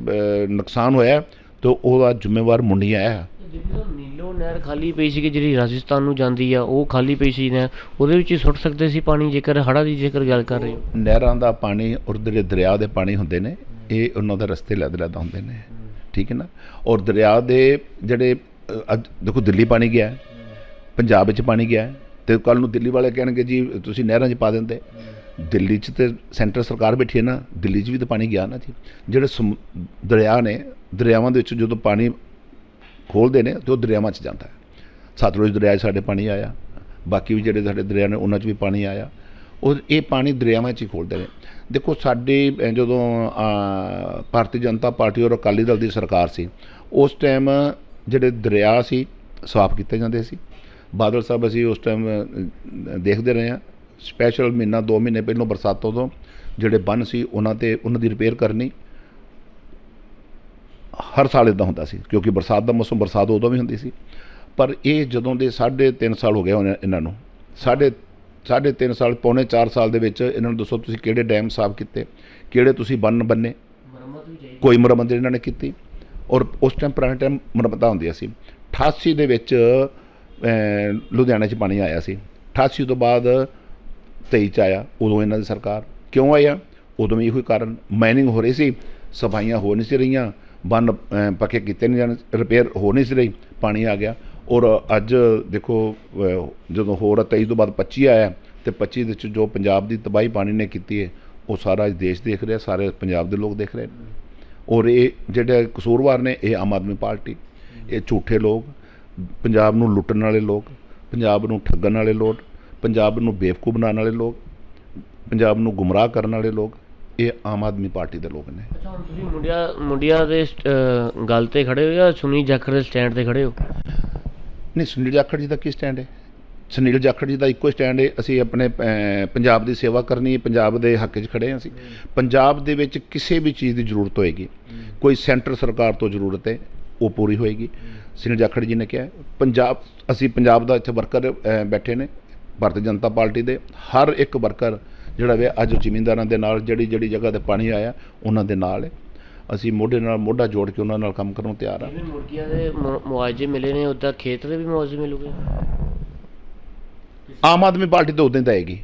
ਨੁਕਸਾਨ ਹੋਇਆ, ਤਾਂ ਉਹਦਾ ਜ਼ਿੰਮੇਵਾਰ ਮੁੰਡੀਆਂ ਹੈ ਜਿਹੜੀ ਤਾਂ ਨੀਲੋ ਨਹਿਰ ਖਾਲੀ ਪਈ ਸੀ ਜਿਹੜੀ ਰਾਜਸਥਾਨ ਨੂੰ ਜਾਂਦੀ ਆ ਉਹ ਖਾਲੀ ਪਈ ਸੀ ਨਹਿਰ ਉਹਦੇ ਵਿੱਚ ਹੀ ਸੁੱਟ ਸਕਦੇ ਸੀ ਪਾਣੀ ਜੇਕਰ ਹੜ੍ਹਾਂ ਦੀ ਜੇਕਰ ਗੱਲ ਕਰ ਰਹੇ ਹੋ? ਨਹਿਰਾਂ ਦਾ ਪਾਣੀ ਔਰ ਜਿਹੜੇ ਦਰਿਆ ਦੇ ਪਾਣੀ ਹੁੰਦੇ ਨੇ ਇਹ ਉਹਨਾਂ ਦੇ ਰਸਤੇ ਲੈਦ ਲੈਦ ਹੁੰਦੇ ਨੇ ਠੀਕ ਹੈ ਨਾ? ਔਰ ਦਰਿਆ ਦੇ ਜਿਹੜੇ ਅੱਜ ਦੇਖੋ ਦਿੱਲੀ ਪਾਣੀ ਗਿਆ ਪੰਜਾਬ ਵਿੱਚ ਪਾਣੀ ਗਿਆ ਹੈ, ਤੇ ਕੱਲ ਨੂੰ ਦਿੱਲੀ ਵਾਲੇ ਕਹਿਣਗੇ ਜੀ ਤੁਸੀਂ ਨਹਿਰਾਂ 'ਚ ਪਾ ਦਿੰਦੇ। ਦਿੱਲੀ 'ਚ ਤੇ ਸੈਂਟਰ ਸਰਕਾਰ ਬੈਠੀ ਹੈ ਨਾ ਦਿੱਲੀ 'ਚ ਵੀ ਤਾਂ ਪਾਣੀ ਗਿਆ ਨਾ ਜੀ। ਜਿਹੜੇ ਸਮੁ- ਦਰਿਆ ਨੇ ਦਰਿਆਵਾਂ ਦੇ ਵਿੱਚ ਜਦੋਂ ਪਾਣੀ ਖੋਲਦੇ ਨੇ ਤੇ ਉਹ ਦਰਿਆਵਾਂ 'ਚ ਜਾਂਦਾ ਹੈ। ਸਤਲੁਜ ਦਰਿਆ 'ਚ ਸਾਡੇ ਪਾਣੀ ਆਇਆ, ਬਾਕੀ ਵੀ ਜਿਹੜੇ ਸਾਡੇ ਦਰਿਆ ਨੇ ਉਹਨਾਂ 'ਚ ਵੀ ਪਾਣੀ ਆਇਆ। ਉਹ ਇਹ ਪਾਣੀ ਦਰਿਆਵਾਂ 'ਚ ਹੀ ਖੋਲਦੇ ਨੇ। ਦੇਖੋ ਸਾਡੇ ਜਦੋਂ ਭਾਰਤੀ ਜਨਤਾ ਪਾਰਟੀ ਔਰ ਅਕਾਲੀ ਦਲ ਦੀ ਸਰਕਾਰ ਸੀ, ਉਸ ਟਾਈਮ ਜਿਹੜੇ ਦਰਿਆ ਸੀ, ਸਾਫ਼ ਕੀਤੇ ਜਾਂਦੇ ਸੀ। ਬਾਦਲ ਸਾਹਿਬ ਅਸੀਂ ਉਸ ਟਾਈਮ ਦੇਖਦੇ ਰਹੇ ਹਾਂ। ਸਪੈਸ਼ਲ ਮਹੀਨਾ 2 ਮਹੀਨੇ ਪਹਿਲਾਂ ਬਰਸਾਤੋਂ ਤੋਂ ਜਿਹੜੇ ਬੰਨ ਸੀ, ਉਹਨਾਂ ਤੇ, ਉਹਨਾਂ ਦੀ ਰਿਪੇਅਰ ਕਰਨੀ। ਹਰ ਸਾਲ ਇਦਾਂ ਹੁੰਦਾ ਸੀ ਕਿਉਂਕਿ ਬਰਸਾਤ ਦਾ ਮੌਸਮ ਬਰਸਾਤ ਉਦੋਂ ਵੀ ਹੁੰਦੀ ਸੀ। ਪਰ ਇਹ ਜਦੋਂ ਦੇ ਸਾਢੇ ਤਿੰਨ ਸਾਲ ਹੋ ਗਏ ਹੋਣੇ ਇਹਨਾਂ ਨੂੰ ਸਾਢੇ ਸਾਢੇ ਤਿੰਨ ਸਾਲ ਪੌਣੇ 4 ਸਾਲ ਦੇ ਵਿੱਚ ਇਹਨਾਂ ਨੂੰ ਦੱਸੋ ਤੁਸੀਂ ਕਿਹੜੇ ਡੈਮ ਸਾਫ਼ ਕੀਤੇ ਕਿਹੜੇ ਤੁਸੀਂ ਬੰਨ। ਬੰਨੇ ਕੋਈ ਮੁਰੰਮਤ ਇਹਨਾਂ ਨੇ ਕੀਤੀ ਔਰ ਉਸ ਟਾਈਮ ਪੁਰਾਣੇ ਟਾਈਮ ਮੁਰੰਮਤਾਂ ਹੁੰਦੀਆਂ ਸੀ। 88 ਦੇ ਵਿੱਚ ਲੁਧਿਆਣੇ 'ਚ ਪਾਣੀ ਆਇਆ ਸੀ। 88 ਤੋਂ ਬਾਅਦ 23 ਚ ਆਇਆ ਉਦੋਂ ਇਹਨਾਂ ਦੀ ਸਰਕਾਰ ਕਿਉਂ ਆਇਆ? ਉਦੋਂ ਵੀ ਇਹੋ ਹੀ ਕਾਰਨ ਮਾਈਨਿੰਗ ਹੋ ਰਹੀ ਸੀ ਸਫਾਈਆਂ ਹੋ ਨਹੀਂ ਸੀ ਰਹੀਆਂ ਬੰਨ ਅਹ, ਪੱਕੇ ਕੀਤੇ ਨਹੀਂ ਜਾਣੇ ਰਿਪੇਅਰ ਹੋ ਨਹੀਂ ਸੀ ਰਹੀ ਪਾਣੀ ਆ ਗਿਆ। ਔਰ ਅੱਜ ਦੇਖੋ ਜਦੋਂ ਹੋਰ 23 ਤੋਂ ਬਾਅਦ 25 ਆਇਆ ਤੇ 25 ਦੇ ਵਿੱਚ ਜੋ ਪੰਜਾਬ ਦੀ ਤਬਾਹੀ ਪਾਣੀ ਨੇ ਕੀਤੀ ਹੈ ਉਹ ਸਾਰਾ ਅੱਜ ਦੇਸ਼ ਦੇਖ ਰਿਹਾ ਸਾਰੇ ਪੰਜਾਬ ਦੇ ਲੋਕ ਦੇਖ ਰਹੇ ਨੇ। ਔਰ ਇਹ ਜਿਹੜੇ ਕਸੂਰਵਾਰ ਨੇ ਇਹ ਆਮ ਆਦਮੀ ਪਾਰਟੀ ਇਹ ਝੂਠੇ ਲੋਕ ਪੰਜਾਬ ਨੂੰ ਲੁੱਟਣ ਵਾਲੇ ਲੋਕ ਪੰਜਾਬ ਨੂੰ ਠੱਗਣ ਵਾਲੇ ਲੋਕ ਪੰਜਾਬ ਨੂੰ ਬੇਵਕੂਫ ਬਣਾਉਣ ਵਾਲੇ ਲੋਕ ਪੰਜਾਬ ਨੂੰ ਗੁੰਮਰਾਹ ਕਰਨ ਵਾਲੇ ਲੋਕ ਇਹ ਆਮ ਆਦਮੀ ਪਾਰਟੀ ਦੇ ਲੋਕ ਨੇ। ਅੱਛਾ ਹੁਣ ਤੁਸੀਂ ਮੁੰਡਿਆ ਮੁੰਡਿਆ ਦੇ ਅਹ ਗੱਲ ਤੇ ਖੜੇ ਹੋ ਜਾਂ ਸੁਨੀ ਜਾਖੜ ਦੇ ਸਟੈਂਡ ਤੇ ਖੜੇ ਹੋ? ਨਹੀਂ ਸੁਨੀਲ ਜਾਖੜ ਜੀ ਦਾ ਕੀ ਸਟੈਂਡ ਹੈ? ਸੁਨੀਲ ਜਾਖੜ ਜੀ ਦਾ ਇੱਕੋ ਸਟੈਂਡ ਹੈ ਅਸੀਂ ਆਪਣੇ ਅਹ, ਪੰਜਾਬ ਦੀ ਸੇਵਾ ਕਰਨੀ ਹੈ ਪੰਜਾਬ ਦੇ ਹੱਕ 'ਚ ਖੜੇ ਹਾਂ ਅਸੀਂ। ਪੰਜਾਬ ਦੇ ਵਿੱਚ ਕਿਸੇ ਵੀ ਚੀਜ਼ ਦੀ ਜ਼ਰੂਰਤ ਹੋਏਗੀ ਕੋਈ ਸੈਂਟਰ ਸਰਕਾਰ ਤੋਂ ਜ਼ਰੂਰਤ ਹੈ ਉਹ ਪੂਰੀ ਹੋਏਗੀ। ਸੁਨੀਲ ਜਾਖੜ ਜੀ ਨੇ ਕਿਹਾ ਹੈ। ਪੰਜਾਬ ਅਸੀਂ ਪੰਜਾਬ ਦਾ ਇੱਥੇ ਵਰਕਰ ਬੈਠੇ ਨੇ ਭਾਰਤੀ ਜਨਤਾ ਪਾਰਟੀ ਦੇ ਹਰ ਇੱਕ ਵਰਕਰ ਜਿਹੜਾ ਵੇ ਅੱਜ ਜ਼ਿਮੀਂਦਾਰਾਂ ਦੇ ਨਾਲ ਜਿਹੜੀ ਜਿਹੜੀ ਜਗ੍ਹਾ ਤੇ ਪਾਣੀ ਆਇਆ ਉਹਨਾਂ ਦੇ ਨਾਲ ਅਸੀਂ ਮੋਢੇ ਨਾਲ ਮੋਢਾ ਜੋੜ ਕੇ ਉਹਨਾਂ ਨਾਲ ਕੰਮ ਕਰਨ ਨੂੰ ਤਿਆਰ ਹਾਂ ਜਿਵੇਂ ਮੁਰਗੀਆਂ ਦੇ ਮੁ- ਮੁਆਵਜ਼ੇ ਮਿਲੇ ਨੇ ਉਦਾਂ ਖੇਤ ਦੇ ਵੀ ਮੁਆਵਜ਼ੇ ਮਿਲੂਗੇ? ਆਮ ਆਦਮੀ ਪਾਰਟੀ ਤਾਂ ਉਦੋਂ ਹੀ ਦੇਗੀ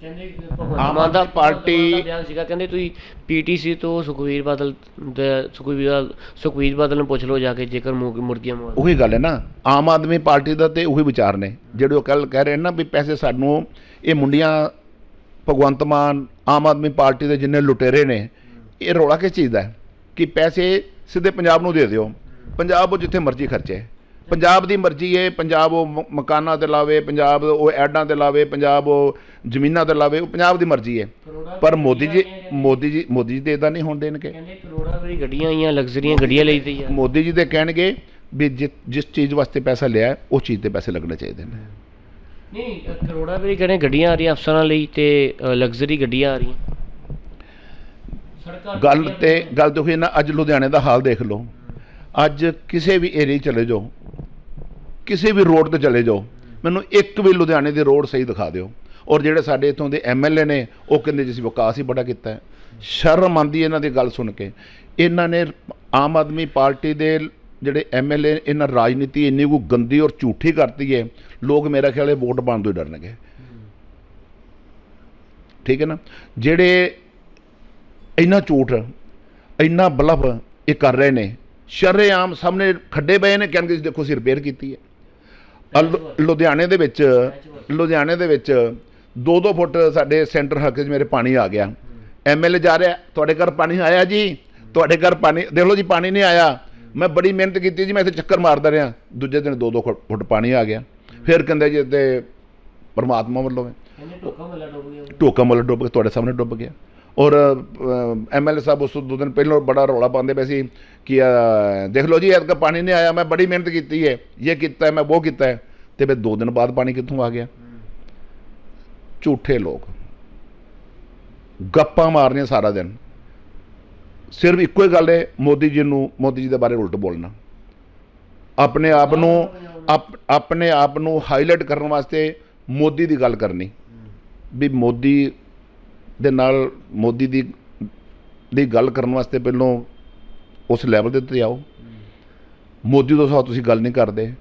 ਕਹਿੰਦੇ ਆਮ ਆਦਮੀ ਪਾਰਟੀ- ਬਿਆਨ ਸੀਗਾ। ਕਹਿੰਦੇ ਤੁਸੀਂ ਪੀਟੀਸੀ ਤੋਂ ਸੁਖਵੀਰ ਬਾਦਲ ਦੇ ਸੁਖਵੀਰ ਬਾਦਲ- ਸੁਖਵੀਰ ਬਾਦਲ ਨੂੰ ਪੁੱਛ ਲਓ ਜਾ ਕੇ ਜੇਕਰ ਮੁਰ- ਮੁਰਗੀਆਂ ਮੁਆਵਜ਼ਾ ਉਹੀ ਗੱਲ ਹੈ ਨਾ। ਆਮ ਆਦਮੀ ਪਾਰਟੀ ਦਾ ਤੇ ਉਹੀ ਵਿਚਾਰ ਨੇ। ਜਿਹੜੇ ਉਹ ਕੱਲ ਕਹਿ ਰਹੇ ਨੇ ਨਾ ਵੀ ਪੈਸੇ ਸਾਨੂੰ ਇਹ ਮੁੰਡੀਆਂ ਭਗਵੰਤ ਮਾਨ ਆਮ ਆਦਮੀ ਪਾਰਟੀ ਦੇ ਜਿੰਨੇ ਲੁਟੇਰੇ ਨੇ ਇਹ ਰੌਲਾ ਕਿਸ ਚੀਜ਼ ਦਾ ਹੈ? ਕਿ ਪੈਸੇ ਸਿੱਧੇ ਪੰਜਾਬ ਨੂੰ ਦੇ ਦਿਓ। ਪੰਜਾਬ ਉਹ ਜਿੱਥੇ ਮਰਜ਼ੀ ਖਰਚੇ। ਪੰਜਾਬ ਦੀ ਮਰਜ਼ੀ ਹੈ ਪੰਜਾਬ ਉਹ ਮਕਾਨਾਂ ਤੇ ਲਾਵੇ ਪੰਜਾਬ ਉਹ ਐਡਾਂ ਤੇ ਲਾਵੇ ਪੰਜਾਬ ਉਹ ਜ਼ਮੀਨਾਂ ਤੇ ਲਾਵੇ ਉਹ ਪੰਜਾਬ ਦੀ ਮਰਜ਼ੀ ਹੈ ਪਰ ਮੋਦੀ ਜੀ ਮੋਦੀ ਜੀ ਮੋਦੀ ਜੀ ਤੇ ਇਦਾਂ ਨਹੀਂ ਹੋਣ ਦੇਣਗੇ। ਕਹਿੰਦੇ ਕਰੋੜਾਂ ਵਾਲੀ ਗੱਡੀਆਂ ਆਈਆਂ ਲਗਜ਼ਰੀਆਂ ਗੱਡੀਆਂ ਲਈ ਤੇ ਮੋਦੀ ਜੀ ਦੇ ਕਹਿਣਗੇ ਵੀ ਜਿਸ ਚੀਜ਼ ਵਾਸਤੇ ਪੈਸਾ ਲਿਆ ਉਹ ਚੀਜ਼ ਤੇ ਪੈਸੇ ਲੱਗਣੇ ਚਾਹੀਦੇ ਨੇ। ਨਹੀਂ ਕਰੋੜਾਂ ਵਾਲੀ ਕਹਿੰਦੇ ਗੱਡੀਆਂ ਆ ਰਹੀਆਂ ਅਫਸਰਾਂ ਲਈ ਤੇ ਲਗਜ਼ਰੀ ਗੱਡੀਆਂ ਆ ਰਹੀਆਂ। ਸੜਕਾਂ ਗੱਲ ਤੇ ਗੱਲ ਦੇਖੋ ਨਾ ਅੱਜ ਲੁਧਿਆਣੇ ਦਾ ਹਾਲ ਦੇਖ ਲਓ। ਅੱਜ ਕਿਸੇ ਵੀ ਏਰੀਏ 'ਚ ਚਲੇ ਜਾਓ ਕਿਸੇ ਵੀ ਰੋਡ ਤੇ ਚਲੇ ਜਾਓ ਮੈਨੂੰ ਇੱਕ ਵੀ ਲੁਧਿਆਣੇ ਦੀ ਰੋਡ ਸਹੀ ਦਿਖਾ ਦਿਓ। ਔਰ ਜਿਹੜੇ ਸਾਡੇ ਇਥੋਂ ਦੇ ਐਮਐਲਏ ਨੇ ਉਹ ਕਹਿੰਦੇ ਜੀ ਅਸੀਂ ਵਿਕਾਸ ਹੀ ਬੜਾ ਕੀਤਾ ਹੈ। ਸ਼ਰਮ ਆਂਦੀ ਇਹਨਾਂ ਦੀ ਗੱਲ ਸੁਣ ਕੇ। ਇਹਨਾਂ ਨੇ ਆਮ ਆਦਮੀ ਪਾਰਟੀ ਦੇ ਜਿਹੜੇ ਐਮਐਲਏ ਇਹਨਾਂ ਰਾਜਨੀਤੀ ਇੰਨੀ ਕੋ ਗੰਦੀ ਔਰ ਝੂਠੀ ਕਰਤੀ ਹੈ, ਲੋਕ ਮੇਰਾ ਖਿਆਲ ਹੈ ਵੋਟ ਪਾਉਣ ਤੋਂ ਹੀ ਡਰਨਗੇ। ਠੀਕ ਹੈ ਨਾ? ਜਿਹੜੇ ਇੰਨਾ ਝੂਠ, ਇੰਨਾ ਬਲਫ ਇਹ ਕਰ ਰਹੇ ਨੇ, ਸ਼ਰੇਆਮ ਸਾਹਮਣੇ ਖੱਡੇ ਪਏ ਨੇ ਕਹਿੰਦੇ ਜੀ, ਦੇਖੋ ਅਸੀਂ ਰਿਪੇਅਰ ਕੀਤੀ ਹੈ। ਆਹ ਲੁਧਿਆਣੇ ਦੇ ਵਿੱਚ, ਲੁਧਿਆਣੇ ਦੇ ਵਿੱਚ 2-2 ਫੁੱਟ ਸਾਡੇ ਸੈਂਟਰ ਹਲਕੇ 'ਚ ਮੇਰੇ ਪਾਣੀ ਆ ਗਿਆ। ਐਮਐਲਏ ਜਾ ਰਿਹਾ, ਤੁਹਾਡੇ ਘਰ ਪਾਣੀ ਆਇਆ ਜੀ? ਤੁਹਾਡੇ ਘਰ ਪਾਣੀ, ਦੇਖ ਲਓ ਜੀ, ਪਾਣੀ ਨਹੀਂ ਆਇਆ। ਮੈਂ ਬੜੀ ਮਿਹਨਤ ਕੀਤੀ ਜੀ ਮੈਂ ਇੱਥੇ ਚੱਕਰ ਮਾਰਦਾ ਰਿਹਾ। ਦੂਜੇ ਦਿਨ 2-2 ਫੁੱਟ ਪਾਣੀ ਆ ਗਿਆ। ਫਿਰ ਕਹਿੰਦੇ ਜੀ ਤੇ ਪਰਮਾਤਮਾ ਵੱਲੋਂ ਹੈ। ਟੋਕਾ ਮੱਲਾ ਡੁੱਬ ਗਿਆ। ਢੋਕਾ ਮੁੱਲ ਡੁੱਬ ਕੇ ਤੁਹਾਡੇ ਸਾਹਮਣੇ ਡੁੱਬ ਗਿਆ। ਔਰ ਐਮਐਲਏ ਸਾਹਿਬ ਉਸ ਤੋਂ ਦੋ ਦਿਨ ਪਹਿਲਾਂ ਬੜਾ ਰੌਲਾ ਪਾਉਂਦੇ ਪਏ ਸੀ ਕਿ ਦੇਖ ਲਓ ਜੀ ਐਤਕ ਪਾਣੀ ਨਹੀਂ ਆਇਆ ਮੈਂ ਬੜੀ ਮਿਹਨਤ ਕੀਤੀ ਹੈ। ਇਹ ਕੀਤਾ ਮੈਂ ਉਹ ਕੀਤਾ ਹੈ। ਤੇ ਫਿਰ ਦੋ ਦਿਨ ਬਾਅਦ ਪਾਣੀ ਕਿੱਥੋਂ ਆ ਗਿਆ? ਝੂਠੇ ਲੋਕ। ਗੱਪਾਂ ਮਾਰਨੀਆਂ ਸਾਰਾ ਦਿਨ। ਸਿਰਫ ਇੱਕੋ ਹੀ ਗੱਲ ਹੈ, ਮੋਦੀ ਜੀ ਨੂੰ, ਮੋਦੀ ਜੀ ਦੇ ਬਾਰੇ ਉਲਟ ਬੋਲਣਾ। ਆਪਣੇ ਆਪ ਨੂੰ ਆਪਣੇ ਆਪ ਨੂੰ ਹਾਈਲਾਈਟ ਕਰਨ ਵਾਸਤੇ ਮੋਦੀ ਦੀ ਗੱਲ ਕਰਨੀ। ਵੀ ਮੋਦੀ ਦੇ ਨਾਲ ਮੋਦੀ ਦੀ ਦੀ ਗੱਲ ਕਰਨ ਵਾਸਤੇ ਪਹਿਲਾਂ ਉਸ ਲੈਵਲ ਦੇ ਉੱਤੇ ਆਓ। ਮੋਦੀ ਤੋਂ ਸਵਾ ਤੁਸੀਂ ਗੱਲ ਨਹੀਂ ਕਰਦੇ।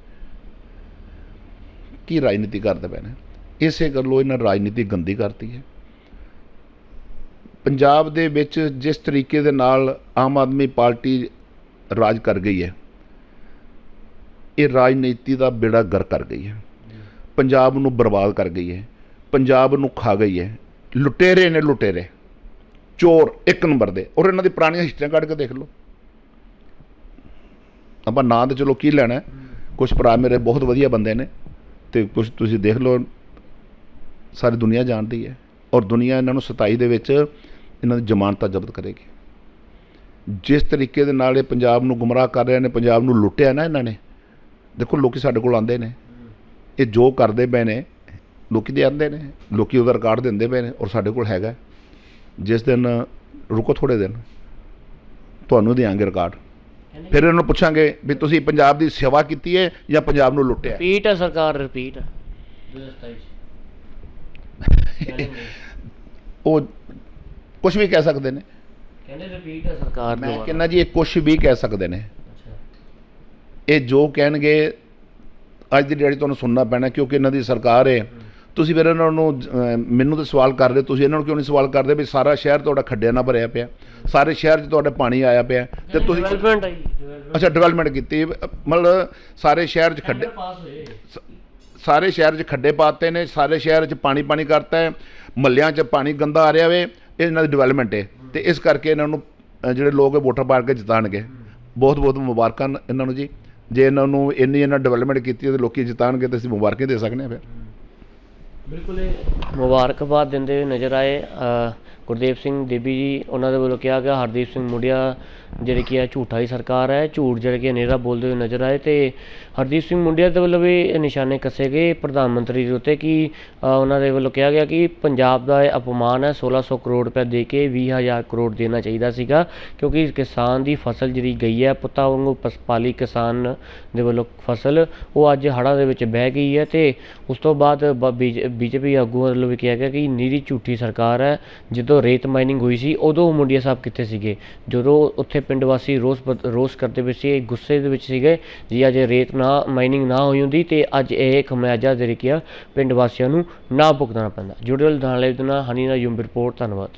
ਕੀ ਰਾਜਨੀਤੀ ਕਰਦੇ ਪਏ ਨੇ? ਇਸੇ ਗੱਲੋਂ ਇਹਨਾਂ ਰਾਜਨੀਤੀ ਗੰਦੀ ਕਰਤੀ ਹੈ। ਪੰਜਾਬ ਦੇ ਵਿੱਚ ਜਿਸ ਤਰੀਕੇ ਦੇ ਨਾਲ ਆਮ ਆਦਮੀ ਪਾਰਟੀ ਰਾਜ ਕਰ ਗਈ ਹੈ, ਇਹ ਰਾਜਨੀਤੀ ਦਾ ਬੇੜਾ ਗਰ ਕਰ ਗਈ ਹੈ। ਪੰਜਾਬ ਨੂੰ ਬਰਬਾਦ ਕਰ ਗਈ ਹੈ, ਪੰਜਾਬ ਨੂੰ ਖਾ ਗਈ ਹੈ। ਲੁਟੇਰੇ ਨੇ ਲੁਟੇਰੇ, ਚੋਰ ਇੱਕ ਨੰਬਰ ਦੇ। ਔਰ ਇਹਨਾਂ ਦੀ ਪੁਰਾਣੀਆਂ ਹਿਸਟਰੀਆਂ ਕੱਢ ਕੇ ਦੇਖ ਲਓ। ਆਪਾਂ ਨਾਂ ਤੇ ਚਲੋ ਕੀ ਲੈਣਾ ਕੁਝ ਭਰਾ ਮੇਰੇ ਬਹੁਤ ਵਧੀਆ ਬੰਦੇ ਨੇ ਤੇ ਕੁਝ ਤੁਸੀਂ ਦੇਖ ਲਓ, ਸਾਰੀ ਦੁਨੀਆ ਜਾਣਦੀ ਹੈ। ਔਰ ਦੁਨੀਆ ਇਹਨਾਂ ਨੂੰ 27 ਦੇ ਵਿੱਚ ਇਹਨਾਂ ਦੀ ਜ਼ਮਾਨਤਾਂ ਜ਼ਬਤ ਕਰੇਗੀ। ਜਿਸ ਤਰੀਕੇ ਦੇ ਨਾਲ ਇਹ ਪੰਜਾਬ ਨੂੰ ਗੁੰਮਰਾਹ ਕਰ ਰਹੇ ਨੇ ਪੰਜਾਬ ਨੂੰ ਲੁੱਟਿਆ ਨਾ ਇਹਨਾਂ ਨੇ ਦੇਖੋ ਲੋਕੀ ਸਾਡੇ ਕੋਲ ਆਉਂਦੇ ਨੇ। ਇਹ ਜੋ ਕਰਦੇ ਪਏ ਨੇ ਲੋਕੀ ਦੇ ਆਉਂਦੇ ਨੇ ਲੋਕੀ ਉਹਦਾ ਰਿਕਾਰਡ ਦਿੰਦੇ ਪਏ ਨੇ ਔਰ ਸਾਡੇ ਕੋਲ ਹੈਗਾ। ਜਿਸ ਦਿਨ ਰੁਕੋ ਥੋੜੇ ਦਿਨ ਤੁਹਾਨੂੰ ਦੇਾਂਗੇ ਰਿਕਾਰਡ। ਫਿਰ ਇਹਨਾਂ ਨੂੰ ਪੁੱਛਾਂਗੇ ਵੀ ਤੁਸੀਂ ਪੰਜਾਬ ਦੀ ਸੇਵਾ ਕੀਤੀ ਹੈ ਜਾਂ ਪੰਜਾਬ ਨੂੰ ਲੁੱਟਿਆ ਹੈ? ਰਿਪੀਟ ਹੈ ਸਰਕਾਰ ਰਿਪੀਟ। 2027 ਉਹ ਕੁਝ ਵੀ ਕਹਿ ਸਕਦੇ ਨੇ। ਕਹਿੰਦੇ ਰਿਪੀਟ ਹੈ ਸਰਕਾਰ ਮੈਂ ਦੁਬਾਰਾ। ਕਹਿੰਦਾ ਜੀ ਇਹ ਕੁਝ ਵੀ ਕਹਿ ਸਕਦੇ ਨੇ। ਅੱਛਾ। ਇਹ ਜੋ ਕਹਿਣਗੇ ਅੱਜ ਦੀ ਡੇਟ 'ਚ ਤੁਹਾਨੂੰ ਸੁਣਨਾ ਪੈਣਾ ਕਿਉਂਕਿ ਇਹਨਾਂ ਦੀ ਸਰਕਾਰ ਹੈ ਤੁਸੀਂ ਫਿਰ ਇਹਨਾਂ ਨੂੰ ਅਹ, ਮੈਨੂੰ ਤਾਂ ਸਵਾਲ ਕਰ ਰਹੇ ਤੁਸੀਂ ਇਹਨਾਂ ਨੂੰ ਕਿਉਂ ਨਹੀਂ ਸਵਾਲ ਕਰਦੇ ਵੀ ਸਾਰਾ ਸ਼ਹਿਰ ਤੁਹਾਡਾ ਖੱਡਿਆਂ ਨਾਲ ਭਰਿਆ ਪਿਆ ਸਾਰੇ ਸ਼ਹਿਰ 'ਚ ਤੁਹਾਡੇ ਪਾਣੀ ਆਇਆ ਪਿਆ ਤੇ ਤੁਸੀਂ ਡਿਵੈਲਪਮੈਂਟ ਆਈ ਡਿਵੈਲਪਮੈਂਟ ਅੱਛਾ ਡਿਵੈਲਪਮੈਂਟ ਕੀਤੀ ਅਹ, ਮਤਲਬ ਸਾਰੇ ਸ਼ਹਿਰ 'ਚ ਖੱਡੇ ਪਾਸ ਹੋਏ। ਸਾਰੇ ਸ਼ਹਿਰ 'ਚ ਖੱਡੇ ਪਾਤੇ ਨੇ ਸਾਰੇ ਸ਼ਹਿਰ 'ਚ ਪਾਣੀ ਪਾਣੀ ਕਰਤਾ ਹੈ ਮੱਲਿਆਂ 'ਚ ਪਾਣੀ ਗੰਦਾ ਆ ਰਿਹਾ ਵੇ ਇਹ ਇਹਨਾਂ ਦੀ ਡਿਵੈਲਪਮੈਂਟ ਹੈ ਤੇ ਇਸ ਕਰਕੇ ਇਹਨਾਂ ਨੂੰ ਅਹ, ਜਿਹੜੇ ਲੋਕ ਵੋਟਰ ਪਾ ਕੇ ਜਿਤਾਣਗੇ। ਬਹੁਤ ਬਹੁਤ ਮੁਬਾਰਕਾਂ ਇਹਨਾਂ ਨੂੰ ਜੀ। ਜੇ ਇਹਨਾਂ ਨੂੰ ਇੰਨੀ ਇਹਨਾਂ ਡਿਵੈਲਪਮੈਂਟ ਕੀਤੀ ਹੈ ਤੇ ਲੋਕੀ ਜਿਤਾਣਗੇ ਤੇ ਅਸੀਂ ਮੁਬਾਰਕਾਂ ਦੇ ਸਕਦੇ ਹਾਂ ਫਿਰ। ਬਿਲਕੁਲ ਇਹ ਮੁਬਾਰਕਬਾਦ ਦਿੰਦੇ ਹੋਏ ਨਜ਼ਰ ਆਏ ਗੁਰਦੇਵ ਸਿੰਘ ਦੇਬੀ ਜੀ, ਉਹਨਾਂ ਦੇ ਵੱਲੋਂ ਕਿਹਾ ਗਿਆ, ਹਰਦੀਪ ਸਿੰਘ ਮੁੰਡਿਆ ਜਿਹੜੀ ਕੀ ਹੈ ਝੂਠਾ ਹੀ ਸਰਕਾਰ ਹੈ, ਝੂਠ ਜਿਹੜੇ ਕਿ ਹਨੇਰਾ ਬੋਲਦੇ ਹੋਏ ਨਜ਼ਰ ਆਏ ਤੇ ਹਰਦੀਪ ਸਿੰਘ ਮੁੰਡਿਆ ਦੇ ਵੱਲੋਂ ਵੀ ਨਿਸ਼ਾਨੇ ਕੱਸੇ ਗਏ ਪ੍ਰਧਾਨ ਮੰਤਰੀ ਦੇ ਉੱਤੇ ਕਿ ਉਹਨਾਂ ਦੇ ਵੱਲੋਂ ਕਿਹਾ ਗਿਆ ਕਿ ਪੰਜਾਬ ਦਾ ਇਹ ਅਪਮਾਨ ਹੈ 1600 ਕਰੋੜ ਰੁਪਏ ਦੇ ਕੇ 20000 ਕਰੋੜ ਦੇਣਾ ਚਾਹੀਦਾ ਸੀਗਾ, ਕਿਉਂਕਿ ਕਿਸਾਨ ਦੀ ਫਸਲ ਜਿਹੜੀ ਗਈ ਹੈ, ਪੁੱਤਾਂ ਵਾਂਗੂ ਪਸ- ਪਾਲੀ ਕਿਸਾਨ ਦੇ ਵੱਲੋਂ ਫਸਲ ਉਹ ਅੱਜ ਹੜ੍ਹਾਂ ਦੇ ਵਿੱਚ ਬਹਿ ਗਈ ਹੈ ਤੇ ਉਸ ਤੋਂ ਬਾਅਦ ਬੀਜੇਪੀ ਆਗੂ ਵੱਲੋਂ ਵੀ ਕਿਹਾ ਗਿਆ ਕਿ ਨੀਰੀ ਝੂਠੀ ਸਰਕਾਰ ਹੈ। ਜਦੋਂ ਰੇਤ ਮਾਈਨਿੰਗ ਹੋਈ ਸੀ, ਉਦੋਂ ਮੁੰਡਿਆ ਸਾਹਿਬ ਕਿੱਥੇ ਸੀਗੇ? ਜਦੋਂ ਉੱਥੇ ਪਿੰਡ ਵਾਸੀ ਰੋਸ ਬ- ਰੋਸ ਕਰਦੇ ਪਏ ਸੀ ਗੁੱਸੇ ਦੇ ਵਿੱਚ ਸੀਗੇ ਜੀ, ਅੱਜ ਰੇਤ ਨਾ ਮਾਈਨਿੰਗ ਨਾ ਹੋਈ ਹੁੰਦੀ ਤੇ ਅੱਜ ਇਹ ਖਮਿਆਜਾ ਜਿਹੜੇ ਕਿ ਪਿੰਡ ਵਾਸੀਆਂ ਨੂੰ ਨਾ ਭੁਗਤਣਾ ਪੈਂਦਾ। ਜੁੜੇ ਹੋਏ ਨਾਲ, ਹਨੀ ਨਾਲ ਯੂਮ ਰਿਪੋਰਟ, ਧੰਨਵਾਦ।